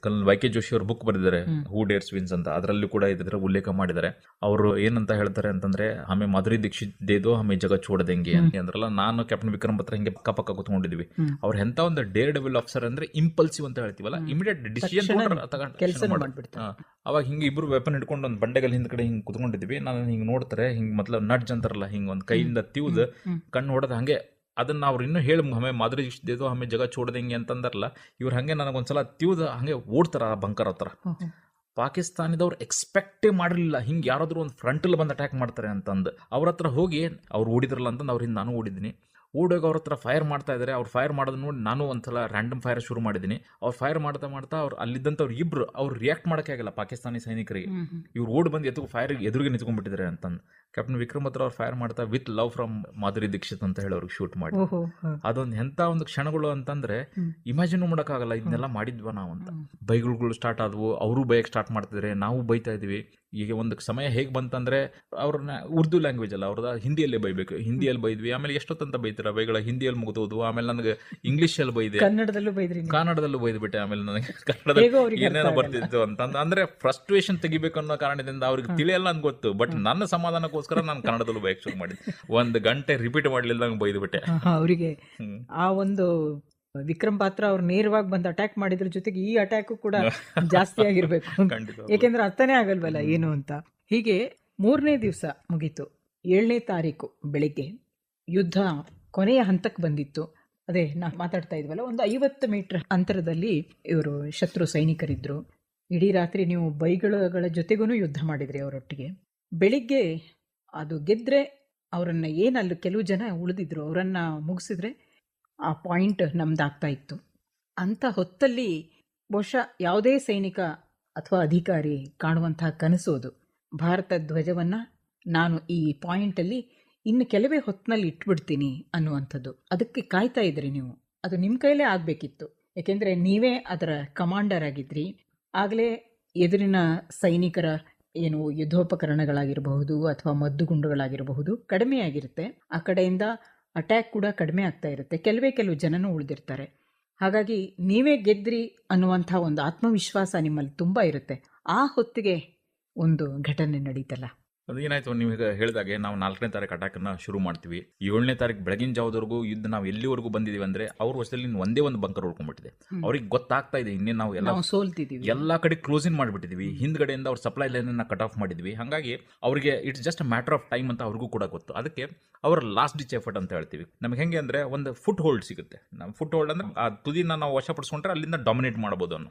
Speaker 3: ಕಲ್ ವೈ ಕೆ ಜೋಶಿ ಅವರು ಬುಕ್ ಬರೆದಿದ್ದಾರೆ. ಹೂ ಡೇರ್ಸ್ ವಿನ್ಸ್ ಅಂತ ಅದರಲ್ಲಿ ಕೂಡ ಇದ್ರ ಉಲ್ಲೇಖ ಮಾಡಿದ್ದಾರೆ ಅವರು ಏನಂತ ಹೇಳ್ತಾರೆ ಅಂತಂದ್ರೆ ಆಮೆ ಮಧುರಿ ದೀಕ್ಷಿತ್ ದೇದೋ ಆಮೆ ಜಗ ಚೋಡದಂಗೆ. ಅಂದ್ರಲ್ಲ ನಾನು ಕ್ಯಾಪ್ಟನ್ ವಿಕ್ರಮ್ ಹತ್ರ ಹಿಂಗೆ ಪಕ್ಕ ಪಕ್ಕ ಕುತ್ಕೊಂಡಿದ್ವಿ. ಅವ್ರ ಎಂತ ಒಂದು ಡೇರ್ ಡೆವಿಲ್ ಆಫೀಸರ್ ಅಂದ್ರೆ ಇಂಪಲ್ಸಿವ್ ಅಂತ ಹೇಳ್ತೀವಲ್ಲ. ಇಮಿಡಿಯೇಟ್ ಡಿಸಿಷನ್ ಅವಾಗ ಹಿಂಗೆ ಇಬ್ರು ವೆಪನ್ ಹಿಡ್ಕೊಂಡು ಒಂದು ಬಂಡೆಗಲ್ ಹಿಂದ್ಗಡೆ ಹಿಂಗೆ ಕುತ್ಕೊಂಡಿದ್ವಿ ನಾನು ಹಿಂಗೆ ನೋಡ್ತಾರೆ ಹಿಂಗೆ ಮೊದ್ಲು ನಡ್ಜ್ ಅಂತಾರಲ್ಲ ಹಿಂಗೆ ಒಂದು ಕೈಯಿಂದ ತಿವ್ದು. ಕಣ್ಣು ಹೊಡೆದ ಹಂಗೆ ಅದನ್ನ ಅವ್ರು ಇನ್ನೂ ಹೇಳಿ ಹಮೆ ಮಾದರಿ ಇಷ್ಟದೇದು ಹಮೆ ಜಗ ಚೋಡದಂಗೆ ಅಂತಂದಾರಲ್ಲ ಇವ್ರು ಹಾಗೆ ನನಗೊಂದ್ಸಲ ತಿವ್ದು ಹಂಗೆ ಓಡ್ತಾರ ಆ ಬಂಕರ್ ಹತ್ರ. ಪಾಕಿಸ್ತಾನದವ್ರು ಎಕ್ಸ್ಪೆಕ್ಟೇ ಮಾಡಿರಲಿಲ್ಲ ಹಿಂಗೆ ಯಾರಾದರೂ ಒಂದು ಫ್ರಂಟಲ್ಲಿ ಬಂದು ಅಟ್ಯಾಕ್ ಮಾಡ್ತಾರೆ ಅಂತಂದು. ಅವ್ರ ಹತ್ರ ಹೋಗಿ ಅವ್ರು ಓಡಿದ್ರಲ್ಲ ಅಂತಂದು ಅವ್ರಿಂದ ನಾನು ಓಡಿದ್ದೀನಿ. ಓಡೋಗಿ ಅವ್ರ ಹತ್ರ ಫೈರ್ ಮಾಡ್ತಾ ಇದ್ದಾರೆ ಅವ್ರು ಫೈರ್ ಮಾಡೋದು ನೋಡಿ ನಾನು ಒಂದ್ಸಲ ರ್ಯಾಂಡಮ್ ಫೈರ್ ಶುರು ಮಾಡಿದ್ದೀನಿ ಅವ್ರು ಫೈರ್ ಮಾಡ್ತಾ ಮಾಡ್ತಾ ಅವ್ರು ಅಲ್ಲಿದ್ದಂಥವ್ರು ಇಬ್ರು ಅವ್ರು ರಿಯಾಕ್ಟ್ ಮಾಡೋಕ್ಕೆ ಆಗಲ್ಲ ಪಾಕಿಸ್ತಾನಿ ಸೈನಿಕರಿಗೆ. ಇವ್ರು ಓಡ್ ಬಂದು ಎತ್ತು ಫೈರ್ ಎದುರಿಗೆ ನಿಂತ್ಕೊಂಡ್ಬಿಟ್ಟಿದ್ದಾರೆ ಅಂತಂದು. ಕ್ಯಾಪ್ಟನ್ ವಿಕ್ರಮ್ ಹತ್ರ ಅವ್ರು ಫೈರ್ ಮಾಡ್ತಾ with love from Madhuri Dixit ಅಂತ ಹೇಳಿ ಅವ್ರಿಗೆ ಶೂಟ್ ಮಾಡಿ. ಅದೊಂದು ಎಂಥ ಒಂದು ಕ್ಷಣಗಳು ಅಂತಂದ್ರೆ. ಇಮ್ಯಾಜಿನ್ ಮಾಡೋಕ್ಕಾಗಲ್ಲ ಇದನ್ನೆಲ್ಲ ಮಾಡಿದ್ವ ನಾವು ಅಂತ.
Speaker 2: ಬೈಗುಳ್ಗಳು
Speaker 3: ಬೈಗಳು ಸ್ಟಾರ್ಟ್ ಆದವು ಅವರು ಬೈಕ್ ಸ್ಟಾರ್ಟ್ ಮಾಡ್ತಿದ್ರೆ ನಾವು ಬೈತಾ ಇದ್ವಿ. ಈಗ ಒಂದು ಸಮಯ ಹೇಗೆ ಬಂತಂದ್ರೆ ಅವ್ರನ್ನ ಉರ್ದು ಲ್ಯಾಂಗ್ವೇಜ್ ಅಲ್ಲ ಅವ್ರದ ಹಿಂದಿಯಲ್ಲೇ ಬೈಬೇಕು ಹಿಂದಿಯಲ್ಲಿ ಬೈದ್ವಿ ಆಮೇಲೆ ಎಷ್ಟೊತ್ತಂತ ಬೈತೀರ? ಬೈಗಳ ಹಿಂದಿಯಲ್ಲಿ ಮುಗಿದೋದು ಆಮೇಲೆ ನನಗೆ ಇಂಗ್ಲಿಷಲ್ಲಿ ಬೈದೆ.
Speaker 2: ಕನ್ನಡದಲ್ಲೂ ಬೈದ್ರಿ
Speaker 3: ಕನ್ನಡದಲ್ಲೂ ಬೈದ್ಬಿಟ್ಟೆ ಆಮೇಲೆ ನನಗೆ
Speaker 2: ಅರ್ಥ
Speaker 3: ಏನೇನೋ. ಬರ್ತಿತ್ತು ಅಂತಂದ ಅಂದ್ರೆ ಫ್ರಸ್ಟ್ರೇಷನ್ ತೆಗಿಬೇಕು ಅನ್ನೋ ಕಾರಣದಿಂದ ಅವ್ರಿಗೆ ತಿಳಿಯಲ್ಲ ಅಂತ ಗೊತ್ತು ಬಟ್ ನನ್ನ ಸಮಾಧಾನಕ್ಕೋಸ್ಕರ ನಾನು ಕನ್ನಡದಲ್ಲೂ ಬೈಕ್ ಶುರು ಮಾಡಿದ್ದೆ ಒಂದು ಗಂಟೆ ರಿಪೀಟ್ ಮಾಡ್ಲಿಲ್ದಂಗೆ ಬೈದ್ಬಿಟ್ಟೆ.
Speaker 2: ಬೈದ್ ಬಿಟ್ಟೆ ಅವರಿಗೆ ಆ ಒಂದು ವಿಕ್ರಮ್ ಪಾತ್ರ ಅವ್ರು ನೇರವಾಗಿ ಬಂದು ಅಟ್ಯಾಕ್ ಮಾಡಿದ್ರ ಜೊತೆಗೆ ಈ ಅಟ್ಯಾಕ್ ಕೂಡ ಜಾಸ್ತಿ ಆಗಿರ್ಬೇಕು.
Speaker 3: ಯಾಕೆಂದ್ರೆ
Speaker 2: ಏಕೆಂದ್ರೆ ಅರ್ಥನೇ ಆಗಲ್ವಲ್ಲ ಏನು ಅಂತ. ಹೀಗೆ ಮೂರನೇ ದಿವಸ ಮುಗೀತು. ಏಳನೇ ತಾರೀಕು ಬೆಳಿಗ್ಗೆ ಯುದ್ಧ ಕೊನೆಯ ಹಂತಕ್ಕೆ ಬಂದಿತ್ತು. ಅದೇ ನಾ ಮಾತಾಡ್ತಾ ಇದ್ವಲ್ಲ, ಒಂದು ಐವತ್ತು ಮೀಟರ್ ಅಂತರದಲ್ಲಿ ಇವರು ಶತ್ರು ಸೈನಿಕರಿದ್ದರು ಇಡೀ ರಾತ್ರಿ ನೀವು ಬೈಗಳಗಳ ಜೊತೆಗೂ ಯುದ್ಧ ಮಾಡಿದ್ರಿ ಅವರೊಟ್ಟಿಗೆ. ಬೆಳಿಗ್ಗೆ ಅದು ಗೆದ್ದರೆ ಅವರನ್ನು ಏನಲ್ಲ ಕೆಲವು ಜನ ಉಳಿದಿದ್ರು, ಅವರನ್ನು ಮುಗಿಸಿದ್ರೆ ಆ ಪಾಯಿಂಟ್ ನಮ್ದಾಗ್ತಾ ಇತ್ತು. ಅಂಥ ಹೊತ್ತಲ್ಲಿ ಬಹುಶಃ ಯಾವುದೇ ಸೈನಿಕ ಅಥವಾ ಅಧಿಕಾರಿ ಕಾಣುವಂತಹ ಕನಸು ಅದು. ಭಾರತ ಧ್ವಜವನ್ನು ನಾನು ಈ ಪಾಯಿಂಟಲ್ಲಿ ಇನ್ನು ಕೆಲವೇ ಹೊತ್ತಿನಲ್ಲಿ ಇಟ್ಬಿಡ್ತೀನಿ ಅನ್ನುವಂಥದ್ದು. ಅದಕ್ಕೆ ಕಾಯ್ತಾ ಇದ್ರಿ ನೀವು. ಅದು ನಿಮ್ಮ ಕೈಲೇ ಆಗಬೇಕಿತ್ತು. ಯಾಕೆಂದರೆ ನೀವೇ ಅದರ ಕಮಾಂಡರ್ ಆಗಿದ್ರಿ. ಆಗಲೇ ಎದುರಿನ ಸೈನಿಕರ ಏನು ಯುದ್ಧೋಪಕರಣಗಳಾಗಿರಬಹುದು ಅಥವಾ ಮದ್ದುಗುಂಡುಗಳಾಗಿರಬಹುದು ಕಡಿಮೆ ಆಗಿರುತ್ತೆ. ಆ ಕಡೆಯಿಂದ ಅಟ್ಯಾಕ್ ಕೂಡ ಕಡಿಮೆ ಆಗ್ತಾ ಇರುತ್ತೆ. ಕೆಲವೇ ಕೆಲವು ಜನನೂ ಉಳಿದಿರ್ತಾರೆ. ಹಾಗಾಗಿ ನೀವೇ ಗೆದ್ರಿ ಅನ್ನುವಂಥ ಒಂದು ಆತ್ಮವಿಶ್ವಾಸ ನಿಮ್ಮಲ್ಲಿ ತುಂಬ ಇರುತ್ತೆ. ಆ ಹೊತ್ತಿಗೆ ಒಂದು ಘಟನೆ ನಡೀತಲ್ಲ.
Speaker 3: ಅದು ಏನಾಯ್ತು ನೀವು ಹೇಳಿದಾಗೆ ನಾವು ನಾಲ್ಕನೇ ತಾರೀಕು ಅಟ್ಯಾಕನ್ನು ಶುರು ಮಾಡ್ತೀವಿ. ಏಳನೇ ತಾರೀಕು ಬೆಳಗಿನ ಜಾವದವರೆಗೂ ಯುದ್ಧ ನಾವು ಎಲ್ಲಿವರೆಗೂ ಬಂದಿದ್ದೀವಿ ಅಂದ್ರೆ ಅವ್ರ ವರ್ಷದಲ್ಲಿ ಒಂದೇ ಒಂದು ಬಂಕರ್ ಉಳ್ಕೊಂಡ್ಬಿಟ್ಟಿದೆ. ಅವ್ರಿಗೆ ಗೊತ್ತಾಗ್ತಾ ಇದೆ ಇನ್ನೇ ನಾವು ಎಲ್ಲ
Speaker 2: ಸೋಲ್ತಿದ್ದೀವಿ
Speaker 3: ಎಲ್ಲಾ ಕಡೆ ಕ್ಲೋಸಿನ್ ಮಾಡಿಬಿಟ್ಟಿದ್ವಿ. ಹಿಂದ್ಗಡೆಯಿಂದ ಅವ್ರ ಸಪ್ಲೈ ಲೈನನ್ನು ಕಟ್ ಆಫ್ ಮಾಡಿದ್ವಿ. ಹಾಗಾಗಿ ಅವರಿಗೆ it's just matter of time ಅಂತ ಅವ್ರಿಗೂ ಕೂಡ ಗೊತ್ತು. ಅದಕ್ಕೆ ಅವರ ಲಾಸ್ಟ್ ಡಿಚ್ ಎಫರ್ಟ್ ಅಂತ ಹೇಳ್ತೀವಿ. ನಮ್ಗೆ ಹೆಂಗೆ ಅಂದ್ರೆ ಒಂದು ಫುಟ್ ಹೋಲ್ಡ್ ಸಿಗುತ್ತೆ. ನಮ್ಮ ಫುಟ್ ಹೋಲ್ಡ್ ಅಂದ್ರೆ ಆ ತುದಿನ ನಾವು ವಶಪಡಿಸ್ಕೊಂಡ್ರೆ ಅಲ್ಲಿಂದ ಡಾಮಿನೇಟ್ ಮಾಡ್ಬೋದು ಅನ್ನೋ.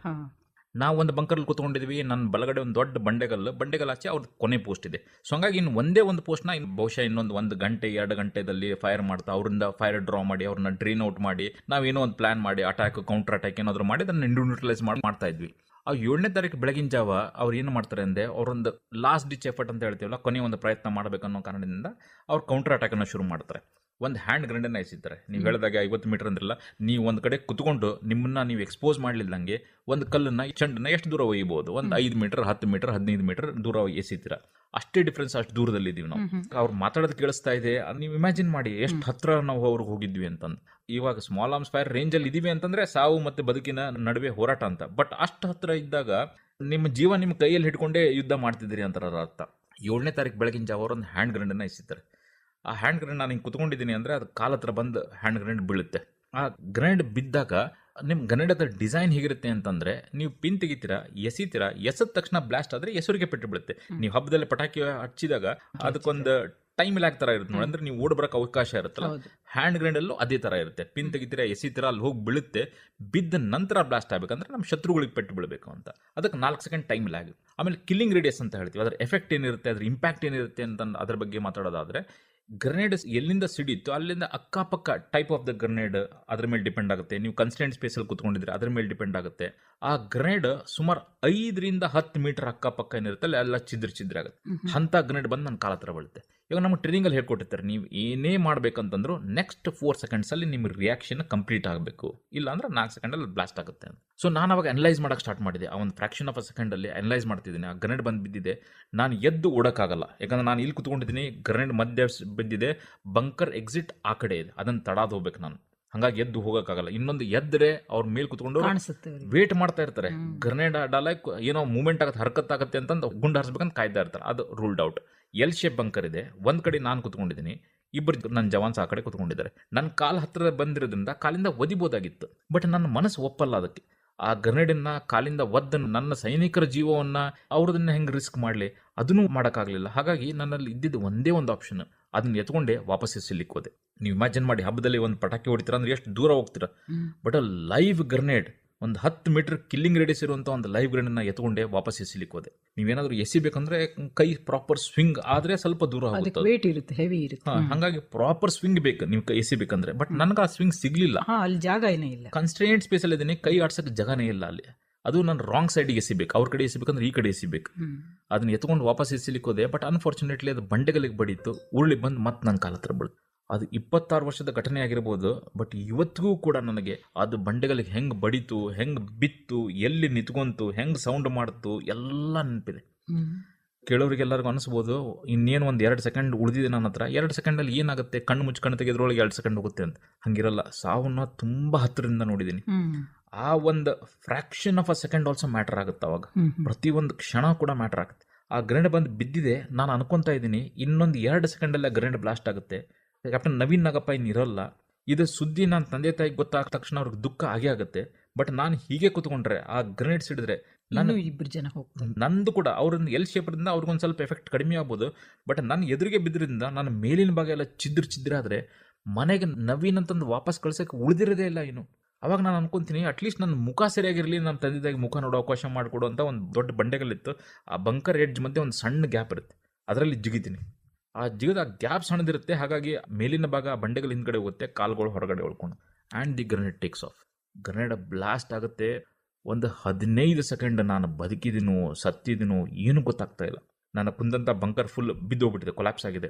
Speaker 3: ನಾವು ಒಂದು ಬಂಕರ್ಲ್ಲಿ ಕೂತ್ಕೊಂಡಿದ್ವಿ ನನ್ನ ಬಲಗಡೆ ಒಂದು ದೊಡ್ಡ ಬಂಡೆಗಲ್ಲು ಬಂಡೆಗಲ್ಲು ಆಚೆ ಅವ್ರ ಕೊನೆ ಪೋಸ್ಟ್ ಇದೆ. ಸೊ ಹಂಗಾಗಿ ಇನ್ನು ಒಂದೇ ಒಂದು ಪೋಸ್ಟ್ನ ಇನ್ನು ಬಹುಶಃ ಇನ್ನೊಂದು ಒಂದು ಗಂಟೆ, ಎರಡು ಗಂಟೆದಲ್ಲಿ ಫೈರ್ ಮಾಡ್ತಾ ಅವರಿಂದ ಫೈರ್ ಡ್ರಾ ಮಾಡಿ ಅವ್ರನ್ನ ಡ್ರೀನ್ ಔಟ್ ಮಾಡಿ ನಾವೇನೋ ಒಂದು ಪ್ಲಾನ್ ಮಾಡಿ ಅಟ್ಯಾಕ್ ಕೌಂಟರ್ ಅಟ್ಯಾಕ್ ಏನಾದರೂ ಮಾಡಿ, ಅದನ್ನು ನ್ಯೂಟ್ರಲೈಸ್ ಮಾಡಿ, ಮಾಡ್ತಾ ಇದ್ವಿ. ಆ ಏಳನೇ ತಾರೀಕು ಬೆಳಗಿನ ಜಾವ ಅವ್ರು ಏನು ಮಾಡ್ತಾರೆ ಅಂದರೆ ಅವರೊಂದು ಲಾಸ್ಟ್ ಡಿಚ್ ಎಫರ್ಟ್ ಅಂತ ಹೇಳ್ತೀವಲ್ಲ, ಕೊನೆ ಒಂದು ಪ್ರಯತ್ನ ಮಾಡಬೇಕನ್ನೋ ಕಾರಣದಿಂದ ಅವ್ರು ಕೌಂಟರ್ ಅಟ್ಯಾಕನ್ನು ಶುರು ಮಾಡ್ತಾರೆ. ಒಂದು ಹ್ಯಾಂಡ್ ಗ್ರೆಂಡನ್ನು ಎಸಿತಾರೆ. ನೀವು ಹೇಳಿದಾಗ ಐವತ್ತು ಮೀಟರ್ ಅಂದ್ರಲ್ಲ ನೀವು ಒಂದು ಕಡೆ ಕುತ್ಕೊಂಡು ನಿಮ್ಮನ್ನ ನೀವು ಎಕ್ಸ್ಪೋಸ್ ಮಾಡಲಿಲ್ಲಂಗೆ ಒಂದು ಕಲ್ಲನ್ನ ಚೆಂಡನ್ನ ಎಷ್ಟು ದೂರ ಒಯ್ಯಬಹುದು ಒಂದು ಐದು ಮೀಟರ್ ಹತ್ತು ಮೀಟರ್ ಹದಿನೈದು ಮೀಟರ್ ದೂರ ಎಸಿತೀರ. ಅಷ್ಟೇ ಡಿಫ್ರೆನ್ಸ್ ಅಷ್ಟು ದೂರದಲ್ಲಿ ಇದೀವಿ ನಾವು. ಅವ್ರು ಮಾತಾಡೋದು ಕೇಳಿಸ್ತಾ ಇದೆ. ನೀವು ಇಮ್ಯಾಜಿನ್ ಮಾಡಿ ಎಷ್ಟು ಹತ್ರ ನಾವು ಅವ್ರಿಗೆ ಹೋಗಿದ್ವಿ ಅಂತಂದು. ಇವಾಗ ಸ್ಮಾಲ್ ಆರ್ಮ್ಸ್ ಫೈರ್ ರೇಂಜಲ್ಲಿ ಇದೀವಿ ಅಂತಂದ್ರೆ ಸಾವು ಮತ್ತೆ ಬದುಕಿನ ನಡುವೆ ಹೋರಾಟ ಅಂತ. ಬಟ್ ಅಷ್ಟು ಹತ್ರ ಇದ್ದಾಗ ನಿಮ್ಮ ಜೀವ ನಿಮ್ಮ ಕೈಯಲ್ಲಿ ಹಿಡ್ಕೊಂಡೇ ಯುದ್ಧ ಮಾಡ್ತಿದ್ದೀರಿ ಅಂತಾರ ಅರ್ಥ ಏಳನೇ ತಾರೀಕು ಬೆಳಗಿನ ಜಾವ ಒಂದು ಹ್ಯಾಂಡ್ ಗ್ರೆಂಡನ್ನು ಎಸಿತಾರೆ. ಆ ಹ್ಯಾಂಡ್ ಗ್ರೈಂಡ್ ನಾನು ಹಿಂಗೆ ಕುತ್ಕೊಂಡಿದ್ದೀನಿ ಅಂದರೆ ಅದು ಕಾಲ ಹತ್ರ ಬಂದು ಹ್ಯಾಂಡ್ ಗ್ರೈಂಡ್ ಬೀಳುತ್ತೆ. ಆ ಗ್ರೈಂಡ್ ಬಿದ್ದಾಗ ನಿಮ್ಮ ಗ್ರೆನೇಡ್ ಡಿಸೈನ್ ಹೇಗಿರುತ್ತೆ ಅಂತಂದ್ರೆ ನೀವು ಪಿನ್ ತೆಗಿತೀರ ಎಸಿತೀರಾ ಎಸದ ತಕ್ಷಣ ಬ್ಲಾಸ್ಟ್ ಆದರೆ ಎಸರಿಗೆ ಪೆಟ್ಟು ಬೀಳುತ್ತೆ. ನೀವು ಹಬ್ಬದಲ್ಲಿ ಪಟಾಕಿ ಹಚ್ಚಿದಾಗ ಅದಕ್ಕೊಂದು ಟೈಮ್ ಲ್ಯಾಕ್ ತರ ಇರುತ್ತೆ ನೋಡಿ. ಅಂದ್ರೆ ನೀವು ಓಡ್ ಬರಕ್ಕೆ ಅವಕಾಶ ಇರುತ್ತಲ್ಲ. ಹ್ಯಾಂಡ್ ಗ್ರೈಂಡಲ್ಲೂ ಅದೇ ಥರ ಇರುತ್ತೆ. ಪಿನ್ ತೆಗಿತೀರಾ ಎಸಿತೀರ ಅಲ್ಲಿ ಹೋಗಿ ಬೀಳುತ್ತೆ. ಬಿದ್ದ ನಂತರ ಬ್ಲಾಸ್ಟ್ ಆಗಬೇಕಂದ್ರೆ ನಮ್ಮ ಶತ್ರುಗಳಿಗೆ ಪೆಟ್ಟು ಬೀಳಬೇಕು ಅಂತ. ಅದಕ್ಕೆ ನಾಲ್ಕು ಸೆಕೆಂಡ್ ಟೈಮ್ ಲ್ಯಾಗ್. ಆಮೇಲೆ ಕಿಲ್ಲಿಂಗ್ ರೇಡಿಯಸ್ ಅಂತ ಹೇಳ್ತೀವಿ. ಅದರ ಎಫೆಕ್ಟ್ ಏನಿರುತ್ತೆ ಅದ್ರ ಇಂಪ್ಯಾಕ್ಟ್ ಏನಿರುತ್ತೆ ಅಂತ ಅದ್ರ ಬಗ್ಗೆ ಮಾತಾಡೋದಾದ್ರೆ ಗ್ರೆನೇಡ್ ಎಲ್ಲಿಂದ ಸಿಡಿತ್ತು ಅಲ್ಲಿಂದ ಅಕ್ಕಪಕ್ಕ ಟೈಪ್ ಆಫ್ ದ ಗ್ರನೇಡ್ ಅದ್ರ ಮೇಲೆ ಡಿಪೆಂಡ್ ಆಗುತ್ತೆ. ನೀವು ಕನ್ಸ್ಟೆಂಟ್ ಸ್ಪೇಸಲ್ಲಿ ಕೂತ್ಕೊಂಡಿದ್ರೆ ಅದ್ರ ಮೇಲೆ ಡಿಪೆಂಡ್ ಆಗುತ್ತೆ. ಆ ಗ್ರನೇಡ್ ಸುಮಾರು ಐದರಿಂದ ಹತ್ತು ಮೀಟರ್ ಅಕ್ಕಪಕ್ಕ ಏನಿರುತ್ತೆ ಅಲ್ಲಿ ಎಲ್ಲ ಚಿದ್ರ ಚಿದ್ರ ಆಗುತ್ತೆ. ಅಂತ ಗ್ರನೇಡ್ ಬಂದು ನನ್ನ ಕಾಲ ಹತ್ರ ಬೀಳುತ್ತೆ. ಇವಾಗ ನಮಗೆ ಟ್ರೈನಿಂಗಲ್ಲಿ ಹೇಳ್ಕೊಟ್ಟಿರ್ತಾರೆ ನೀವು ಏನೇ ಮಾಡಬೇಕಂತಂದ್ರು ನೆಕ್ಸ್ಟ್ ಫೋರ್ ಸೆಕೆಂಡ್ಸಲ್ಲಿ ನಿಮ್ಮ ರಿಯಾಕ್ಷನ್ ಕಂಪ್ಲೀಟ್ ಆಗಬೇಕು. ಇಲ್ಲ ಅಂದ್ರೆ ನಾಲ್ಕು ಸೆಕೆಂಡಲ್ಲಿ ಬ್ಲಾಸ್ಟ್ ಆಗುತ್ತೆ ಅಂತ. ಸೊ ನಾನು ಅವಾಗ ಅನಲೈಸ್ ಮಾಡೋಕೆ ಸ್ಟಾರ್ಟ್ ಮಾಡಿದೆ. ಆ ಒಂದು ಫ್ರಾಕ್ಷನ್ ಆಫ್ ಅ ಸೆಕೆಂಡಲ್ಲಿ ಅನಲೈಸ್ ಮಾಡ್ತಿದ್ದೀನಿ. ಆ ಗ್ರನೇಡ್ ಬಂದು ಬಿದ್ದಿದೆ ನಾನು ಎದ್ದು ಓಡೋಕ್ಕಾಗಲ್ಲ. ಯಾಕಂದ್ರೆ ನಾನು ಇಲ್ಲಿ ಕುತ್ಕೊಂಡಿದ್ದೀನಿ ಗ್ರನೇಡ್ ಮಧ್ಯ ಬಿದ್ದಿದೆ ಬಂಕರ್ ಎಕ್ಸಿಟ್ ಆ ಕಡೆ ಇದೆ. ಅದನ್ನು ತಡಾದು ಹೋಗ್ಬೇಕು ನಾನು. ಹಾಗಾಗಿ ಎದ್ದು ಹೋಗೋಕ್ಕಾಗಲ್ಲ. ಇನ್ನೊಂದು ಎದ್ದರೆ ಅವ್ರ ಮೇಲೆ ಕುತ್ಕೊಂಡು. ವೇಟ್ ಮಾಡ್ತಾ ಇರ್ತಾರೆ. ಗ್ರನೇಡ್ ಡಾಲಕ್ ಏನೋ ಮೂವ್ಮೆಂಟ್ ಆಗುತ್ತೆ ಹರಕತ್ತಾಗತ್ತೆ ಆಗತ್ತೆ ಅಂತಂದು ಗುಂಡು ಹರಿಸ್ಬೇಕಂತ ಕಾಯ್ತಾ ಇರ್ತಾರೆ. ಅದು ruled out L shape bunker ಇದೆ ಒಂದು ಕಡೆ ನಾನು ಕುತ್ಕೊಂಡಿದ್ದೀನಿ ಇಬ್ಬರು ನನ್ನ ಜವಾನ್ಸ್ ಆ ಕಡೆ ಕುತ್ಕೊಂಡಿದ್ದಾರೆ. ನನ್ನ ಕಾಲ್ ಹತ್ರ ಬಂದಿರೋದ್ರಿಂದ ಕಾಲಿಂದ ಒದಿಬೋದಾಗಿತ್ತು ಬಟ್ ನನ್ನ ಮನಸ್ಸು ಒಪ್ಪಲ್ಲ ಅದಕ್ಕೆ. ಆ ಗ್ರೆನೇಡನ್ನ ಕಾಲಿಂದ ಒದ್ದ ನನ್ನ ಸೈನಿಕರ ಜೀವವನ್ನ ಅವ್ರದನ್ನ ಹೆಂಗೆ ರಿಸ್ಕ್ ಮಾಡಲಿ ಅದನ್ನೂ ಮಾಡೋಕ್ಕಾಗಲಿಲ್ಲ. ಹಾಗಾಗಿ ನನ್ನಲ್ಲಿ ಇದ್ದಿದ್ದು ಒಂದೇ ಒಂದು ಆಪ್ಷನ್ ಅದನ್ನ ಎತ್ಕೊಂಡೆ ವಾಪಸ್ ಎಸಲಿಕ್ಕೆ ಹೋದೆ. ನೀವು ಇಮ್ಯಾಜಿನ್ ಮಾಡಿ ಹಬ್ಬದಲ್ಲಿ ಒಂದು ಪಟಾಕಿ ಹೊಡಿತೀರ ಅಂದ್ರೆ ಎಷ್ಟು ದೂರ ಹೋಗ್ತೀರಾ. ಬಟ್ ಲೈವ್ ಗ್ರೆನೇಡ್ ಒಂದು ಹತ್ತು ಮೀಟರ್ ಕಿಲ್ಲಿಂಗ್ ರೇಡಿಯಸ್ ಇರುವಂಥ ಒಂದು ಲೈವ್ ಗ್ರೆನೇಡ್ನ ಎತ್ಕೊಂಡೆ ವಾಪಸ್ ಎಸಿಲಿಕ್ಕೆ ಹೋದೆ. ನೀವೇನಾದರೂ ಎಸಿಬೇಕಂದ್ರೆ ಕೈ ಪ್ರಾಪರ್ ಸ್ವಿಂಗ್ ಆದರೆ ಸ್ವಲ್ಪ ದೂರ ಹೋಗುತ್ತೆ
Speaker 2: ವೇಟ್ ಇರುತ್ತೆ ಹೆವಿ ಇರುತ್ತೆ.
Speaker 3: ಹಾಗಾಗಿ ಪ್ರಾಪರ್ ಸ್ವಿಂಗ್ ಬೇಕು ನೀವು ಕೈ ಎಸಿಬೇಕಂದ್ರೆ ಬಟ್ ನನಗೆ ಆ ಸ್ವಿಂಗ್ ಸಿಗ್ಲಿಲ್ಲ.
Speaker 2: ಅಲ್ಲಿ ಜಾಗ ಏನೇ ಇಲ್ಲ.
Speaker 3: ಕನ್ಸ್ಟ್ರೇಂಟ್ ಸ್ಪೇಸಲ್ಲಿ ಇದ್ದೀನಿ ಕೈ ಆಡ್ಸೋಕ್ಕೆ ಜಾಗನೇ ಇಲ್ಲ ಅಲ್ಲಿ. ಅದು ನಾನು ರಾಂಗ್ ಸೈಡಿಗೆ ಎಸಿಬೇಕು ಅವ್ರ ಕಡೆ ಎಸಿಬೇಕಂದ್ರೆ ಈ ಕಡೆ ಎಸಿಬೇಕು.
Speaker 2: ಬೇಕು
Speaker 3: ಅದನ್ನ ಎತ್ಕೊಂಡು ವಾಪಸ್ ಎಸಿಲಿಕ್ಕೆ ಹೋದೆ ಬಟ್ ಅನ್ಫಾರ್ಚುನೇಟ್ಲಿ ಅದು ಬಂಡೆಗಳಿಗೆ ಬಡೀತು ಉರುಳಿ ಬಂದು ಮತ್ತೆ ನನ್ನ ಕಾಲ ಹತ್ರ ಬೀಳ್ತು. ಅದು ಇಪ್ಪತ್ತಾರು ವರ್ಷದ ಘಟನೆ ಆಗಿರ್ಬೋದು ಬಟ್ ಇವತ್ತಿಗೂ ಕೂಡ ನನಗೆ ಅದು ಬಂಡೆಗಳಿಗೆ ಹೆಂಗೆ ಬಡಿತು ಹೆಂಗೆ ಬಿತ್ತು ಎಲ್ಲಿ ನಿಂತ್ಕೊಂತು ಹೆಂಗೆ ಸೌಂಡ್ ಮಾಡ್ತು ಎಲ್ಲ ನೆನಪಿದೆ.
Speaker 2: ಕೇಳೋರಿಗೆ
Speaker 3: ಎಲ್ಲರಿಗೂ ಅನಿಸ್ಬೋದು ಇನ್ನೇನು ಒಂದು ಎರಡು ಸೆಕೆಂಡ್ ಉಳಿದಿದೆ ನನ್ನ ಹತ್ರ. ಎರಡು ಸೆಕೆಂಡಲ್ಲಿ ಏನಾಗುತ್ತೆ? ಕಣ್ಣು ಮುಚ್ಚಿ ಕಣ್ಣು ತೆಗೆದ್ರೊಳಗೆ ಎರಡು ಸೆಕೆಂಡ್ ಹೋಗುತ್ತೆ ಅಂತ. ಹಂಗಿರಲ್ಲ. ಸಾವನ್ನ ತುಂಬ ಹತ್ತಿರದಿಂದ ನೋಡಿದ್ದೀನಿ. ಆ ಒಂದು fraction of a second also matter ಆಗುತ್ತೆ ಅವಾಗ.
Speaker 2: ಪ್ರತಿ ಒಂದು
Speaker 3: ಪ್ರತಿಯೊಂದು ಕ್ಷಣ ಕೂಡ ಮ್ಯಾಟರ್ ಆಗುತ್ತೆ. ಆ ಗ್ರೆನೇಡ್ ಬಂದು ಬಿದ್ದಿದೆ. ನಾನು ಅನ್ಕೊಂತಾ ಇದ್ದೀನಿ ಇನ್ನೊಂದು ಎರಡು ಸೆಕೆಂಡಲ್ಲಿ ಆ ಗ್ರೆನೇಡ್ ಬ್ಲಾಸ್ಟ್ ಆಗುತ್ತೆ. ಕ್ಯಾಪ್ಟನ್ ನವೀನ್ ನಾಗಪ್ಪ ಇರೋಲ್ಲ ಇದು ಸುದ್ದಿ ನನ್ನ ತಂದೆ ತಾಯಿಗೆ ಗೊತ್ತಾದ ತಕ್ಷಣ ಅವ್ರಿಗೆ ದುಃಖ ಆಗೇ ಆಗುತ್ತೆ. ಬಟ್ ನಾನು ಹೀಗೆ ಕೂತ್ಕೊಂಡ್ರೆ ಆ ಗ್ರನೇಡ್ ಸಿಡಿದ್ರೆ ನಾನು
Speaker 2: ಇಬ್ಬರು ಇಬ್ರು ಜನ ಹೋಗ್ತೀನಿ
Speaker 3: ನಂದು ಕೂಡ ಅವ್ರನ್ನ ಎಲ್ ಶೇಪ್ರಿಂದ ಅವ್ರಿಗೊಂದು ಸ್ವಲ್ಪ ಎಫೆಕ್ಟ್ ಕಡಿಮೆ ಆಗ್ಬೋದು. ಬಟ್ ನನ್ನ ಎದುರಿಗೆ ಬಿದ್ದರಿಂದ ನಾನು ಮೇಲಿನ ಭಾಗ ಎಲ್ಲ ಚಿದ್ರ ಚಿದ್ರ ಆದರೆ ಮನೆಗೆ ನವೀನ್ ಅಂತಂದು ವಾಪಸ್ ಕಳ್ಸೋಕೆ ಉಳಿದಿರೋದೇ ಇಲ್ಲ ಏನು ಅವಾಗ ನಾನು ಅನ್ಕೊಂತೀನಿ ಅಟ್ಲೀಸ್ಟ್ ನನ್ನ ಮುಖ ಸರಿಯಾಗಿರಲಿ ನಮ್ಮ ತಂದೆ ತಾಯಿಗೆ ಮುಖ ನೋಡೋ ಅವಕಾಶ ಮಾಡಿಕೊಡು ಅಂತ ಒಂದು ದೊಡ್ಡ ಬಂಡೆಗಳಿತ್ತು. ಆ ಬಂಕರ್ ಎಡ್ಜ್ ಮಧ್ಯೆ ಒಂದು ಸಣ್ಣ ಗ್ಯಾಪ್ ಇರುತ್ತೆ. ಅದರಲ್ಲಿ ಜಿಗಿತೀನಿ. ಆ ಜಿಗದ ಗ್ಯಾಪ್ ಸಣ್ಣದಿರುತ್ತೆ ಹಾಗಾಗಿ ಮೇಲಿನ ಭಾಗ ಬಂಡೆಗಳ ಹಿಂದ್ಗಡೆ ಹೋಗುತ್ತೆ, ಕಾಲ್ಗಳು ಹೊರಗಡೆ ಉಳ್ಕೊಂಡು and the grenade takes off grenade blast ಆಗುತ್ತೆ. ಒಂದು ಹದಿನೈದು ಸೆಕೆಂಡ್ ನಾನು ಬದುಕಿದಿನೋ ಸತ್ತಿದ್ದೀನೋ ಏನೂ ಗೊತ್ತಾಗ್ತಾ ಇಲ್ಲ. ನನ್ನ ಕುಂದಂಥ ಬಂಕರ್ ಫುಲ್ ಬಿದ್ದೋಗ್ಬಿಟ್ಟಿದೆ ಕೊಲಾಪ್ಸ್ ಆಗಿದೆ.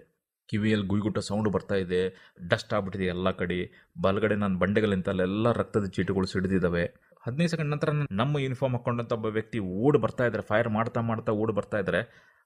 Speaker 3: ಕಿವಿಯಲ್ಲಿ ಗುಯ್ಗುಟ್ಟ ಸೌಂಡ್ ಬರ್ತಾ ಇದೆ. ಡಸ್ಟ್ ಆಗ್ಬಿಟ್ಟಿದೆ ಎಲ್ಲ ಕಡೆ. ಬಲಗಡೆ ನಾನು ಬಂಡೆಗಳಿಂತ ಅಲ್ಲೆಲ್ಲ ರಕ್ತದ ಚೀಟಿಗಳು ಸಿಡಿದಿದ್ದಾವೆ. ಹದಿನೈದು ಸೆಕೆಂಡ್ ನಂತರ ನಮ್ಮ ಯೂನಿಫಾರ್ಮ್ ಹಾಕೊಂಡಂಥ ಒಬ್ಬ ವ್ಯಕ್ತಿ ಓಡ್ ಬರ್ತಾ ಇದ್ದಾರೆ ಫೈರ್ ಮಾಡ್ತಾ ಮಾಡ್ತಾ ಓಡ್ ಬರ್ತಾ ಇದ್ದಾರೆ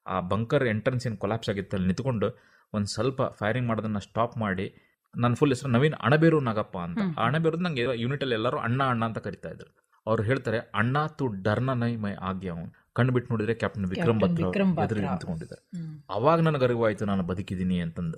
Speaker 3: ಆ ಬಂಕರ್ ಎಂಟ್ರೆನ್ಸ್ ಏನು ಕೊಲಾಪ್ಸ್ ಆಗಿತ್ತು ಅಲ್ಲಿ ನಿಂತ್ಕೊಂಡು ಒಂದು ಸ್ವಲ್ಪ ಫೈರಿಂಗ್ ಮಾಡೋದನ್ನ ಸ್ಟಾಪ್ ಮಾಡಿ ನನ್ನ ಫುಲ್ ಹೆಸರು ನವೀನ್ ಅಣಬೇರು ನಾಗಪ್ಪ ಅಂತ. ಆ ಅಣಬೇರು ನಂಗೆ ಯೂನಿಟಲ್ಲಿ ಎಲ್ಲರೂ ಅಣ್ಣ ಅಣ್ಣ ಅಂತ ಕರಿತಾ ಇದ್ರು. ಅವ್ರು ಹೇಳ್ತಾರೆ ಅಣ್ಣ ತು ಡರ್ನ ನೈ ಮೈ ಆಗ್ಯ ಅವನು ಕಣ್ಣು ಬಿಟ್ಟು ನೋಡಿದ್ರೆ ಕ್ಯಾಪ್ಟನ್ ವಿಕ್ರಮ್ ಬತ್ರ ಎದುರು ನಿಂತ್ಕೊಂಡಿದ್ದಾರೆ. ಅವಾಗ ನನಗೆ ಅರಿವಾಯ್ತು ನಾನು ಬದುಕಿದ್ದೀನಿ ಅಂತಂದು.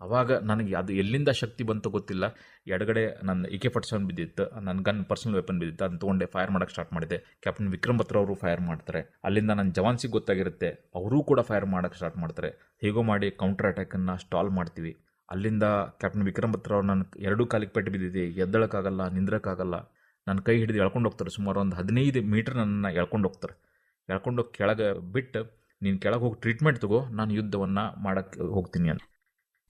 Speaker 3: ಅವಾಗ ನನಗೆ ಅದು ಎಲ್ಲಿಂದ ಶಕ್ತಿ ಬಂತು ಗೊತ್ತಿಲ್ಲ. ಎಡಗಡೆ ನನ್ನ ಇಕೆ ಪಟ್ಸನ್ ಬಿದ್ದಿತ್ತು ನನ್ನ ಗನ್ ಪರ್ಸನಲ್ ವೆಪನ್ ಬಿದ್ದಿತ್ತು ಅದನ್ನ ತೊಗೊಂಡೆ ಫೈರ್ ಮಾಡೋಕ್ಕೆ ಸ್ಟಾರ್ಟ್ ಮಾಡಿದೆ. ಕ್ಯಾಪ್ಟನ್ ವಿಕ್ರಮ್ ಬತ್ರ ಅವರು ಫೈರ್ ಮಾಡ್ತಾರೆ. ಅಲ್ಲಿಂದ ನನ್ನ ಜವಾನ್ಸಿಗೆ ಗೊತ್ತಾಗಿರುತ್ತೆ ಅವರೂ ಕೂಡ ಫೈರ್ ಮಾಡೋಕ್ಕೆ ಸ್ಟಾರ್ಟ್ ಮಾಡ್ತಾರೆ. ಹೇಗೋ ಮಾಡಿ ಕೌಂಟರ್ ಅಟ್ಯಾಕನ್ನು ಸ್ಟಾಲ್ ಮಾಡ್ತೀವಿ. ಅಲ್ಲಿಂದ ಕ್ಯಾಪ್ಟನ್ ವಿಕ್ರಮ್ ಬತ್ರ ಅವ್ರು ನನ್ನ ಎರಡೂ ಕಾಲಿಗೆ ಪೆಟ್ಟು ಬಿದ್ದಿದೆ ಎದ್ದಳಕ್ಕಾಗಲ್ಲ ನಿಂದ್ರಕ್ಕಾಗಲ್ಲ. ನನ್ನ ಕೈ ಹಿಡಿದು ಎಳ್ಕೊಂಡು ಹೋಗ್ತಾರೆ. ಸುಮಾರು ಒಂದು ಹದಿನೈದು ಮೀಟರ್ ನನ್ನನ್ನು ಎಳ್ಕೊಂಡು ಹೋಗ್ತಾರೆ. ಎಳ್ಕೊಂಡು ಕೆಳಗೆ ಬಿಟ್ಟು ನೀನು ಕೆಳಗೆ ಹೋಗಿ ಟ್ರೀಟ್ಮೆಂಟ್ ತಗೋ, ನಾನು ಯುದ್ಧವನ್ನು ಮಾಡೋಕ್ಕೆ ಹೋಗ್ತೀನಿ ಅಂತ.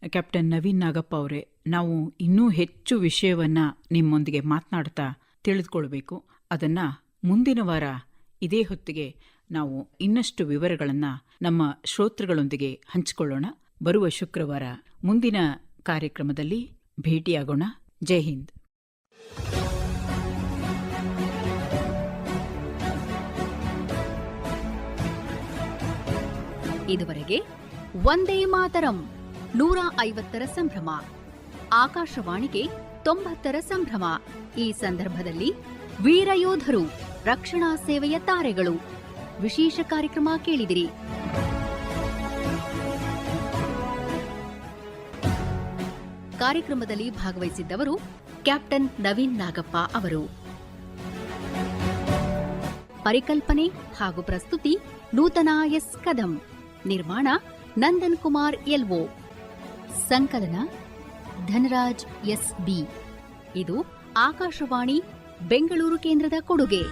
Speaker 2: ಕ್ಯಾಪ್ಟನ್ ನವೀನ್ ನಾಗಪ್ಪ ಅವರೇ, ನಾವು ಇನ್ನೂ ಹೆಚ್ಚು ವಿಷಯವನ್ನು ನಿಮ್ಮೊಂದಿಗೆ ಮಾತನಾಡ್ತಾ ತಿಳಿದುಕೊಳ್ಬೇಕು. ಅದನ್ನು ಮುಂದಿನ ವಾರ ಇದೇ ಹೊತ್ತಿಗೆ ನಾವು ಇನ್ನಷ್ಟು ವಿವರಗಳನ್ನು ನಮ್ಮ ಶ್ರೋತೃಗಳೊಂದಿಗೆ ಹಂಚಿಕೊಳ್ಳೋಣ. ಬರುವ ಶುಕ್ರವಾರ ಮುಂದಿನ ಕಾರ್ಯಕ್ರಮದಲ್ಲಿ ಭೇಟಿಯಾಗೋಣ. ಜೈ ಹಿಂದ್.
Speaker 1: ಇದುವರೆಗೆ ಒಂದೇ ಮಾತರಂ ನೂರ ಐವತ್ತರ ಸಂಭ್ರಮ. ಆಕಾಶವಾಣಿಗೆ ತೊಂಬತ್ತರ ಸಂಭ್ರಮ. ಈ ಸಂದರ್ಭದಲ್ಲಿ ವೀರಯೋಧರು ರಕ್ಷಣಾ ಸೇವೆಯ ತಾರೆಗಳು. ವಿಶೇಷ ಕಾರ್ಯಕ್ರಮ ಕೇಳಿದಿರಿ. ಕಾರ್ಯಕ್ರಮದಲ್ಲಿ ಭಾಗವಹಿಸಿದ್ದವರು ಕ್ಯಾಪ್ಟನ್ ನವೀನ್ ನಾಗಪ್ಪ ಅವರು. ಪರಿಕಲ್ಪನೆ ಹಾಗೂ ಪ್ರಸ್ತುತಿ ನೂತನ ಎಸ್ ಕದಂ. ನಿರ್ಮಾಣ ನಂದನ್ ಕುಮಾರ್ ಎಲ್ಒ. ಸಂಕಲನ ಧನರಾಜ್ ಎಸ್ ಬಿ ಇದು ಆಕಾಶವಾಣಿ ಬೆಂಗಳೂರು ಕೇಂದ್ರದ ಕೊಡುಗೆ.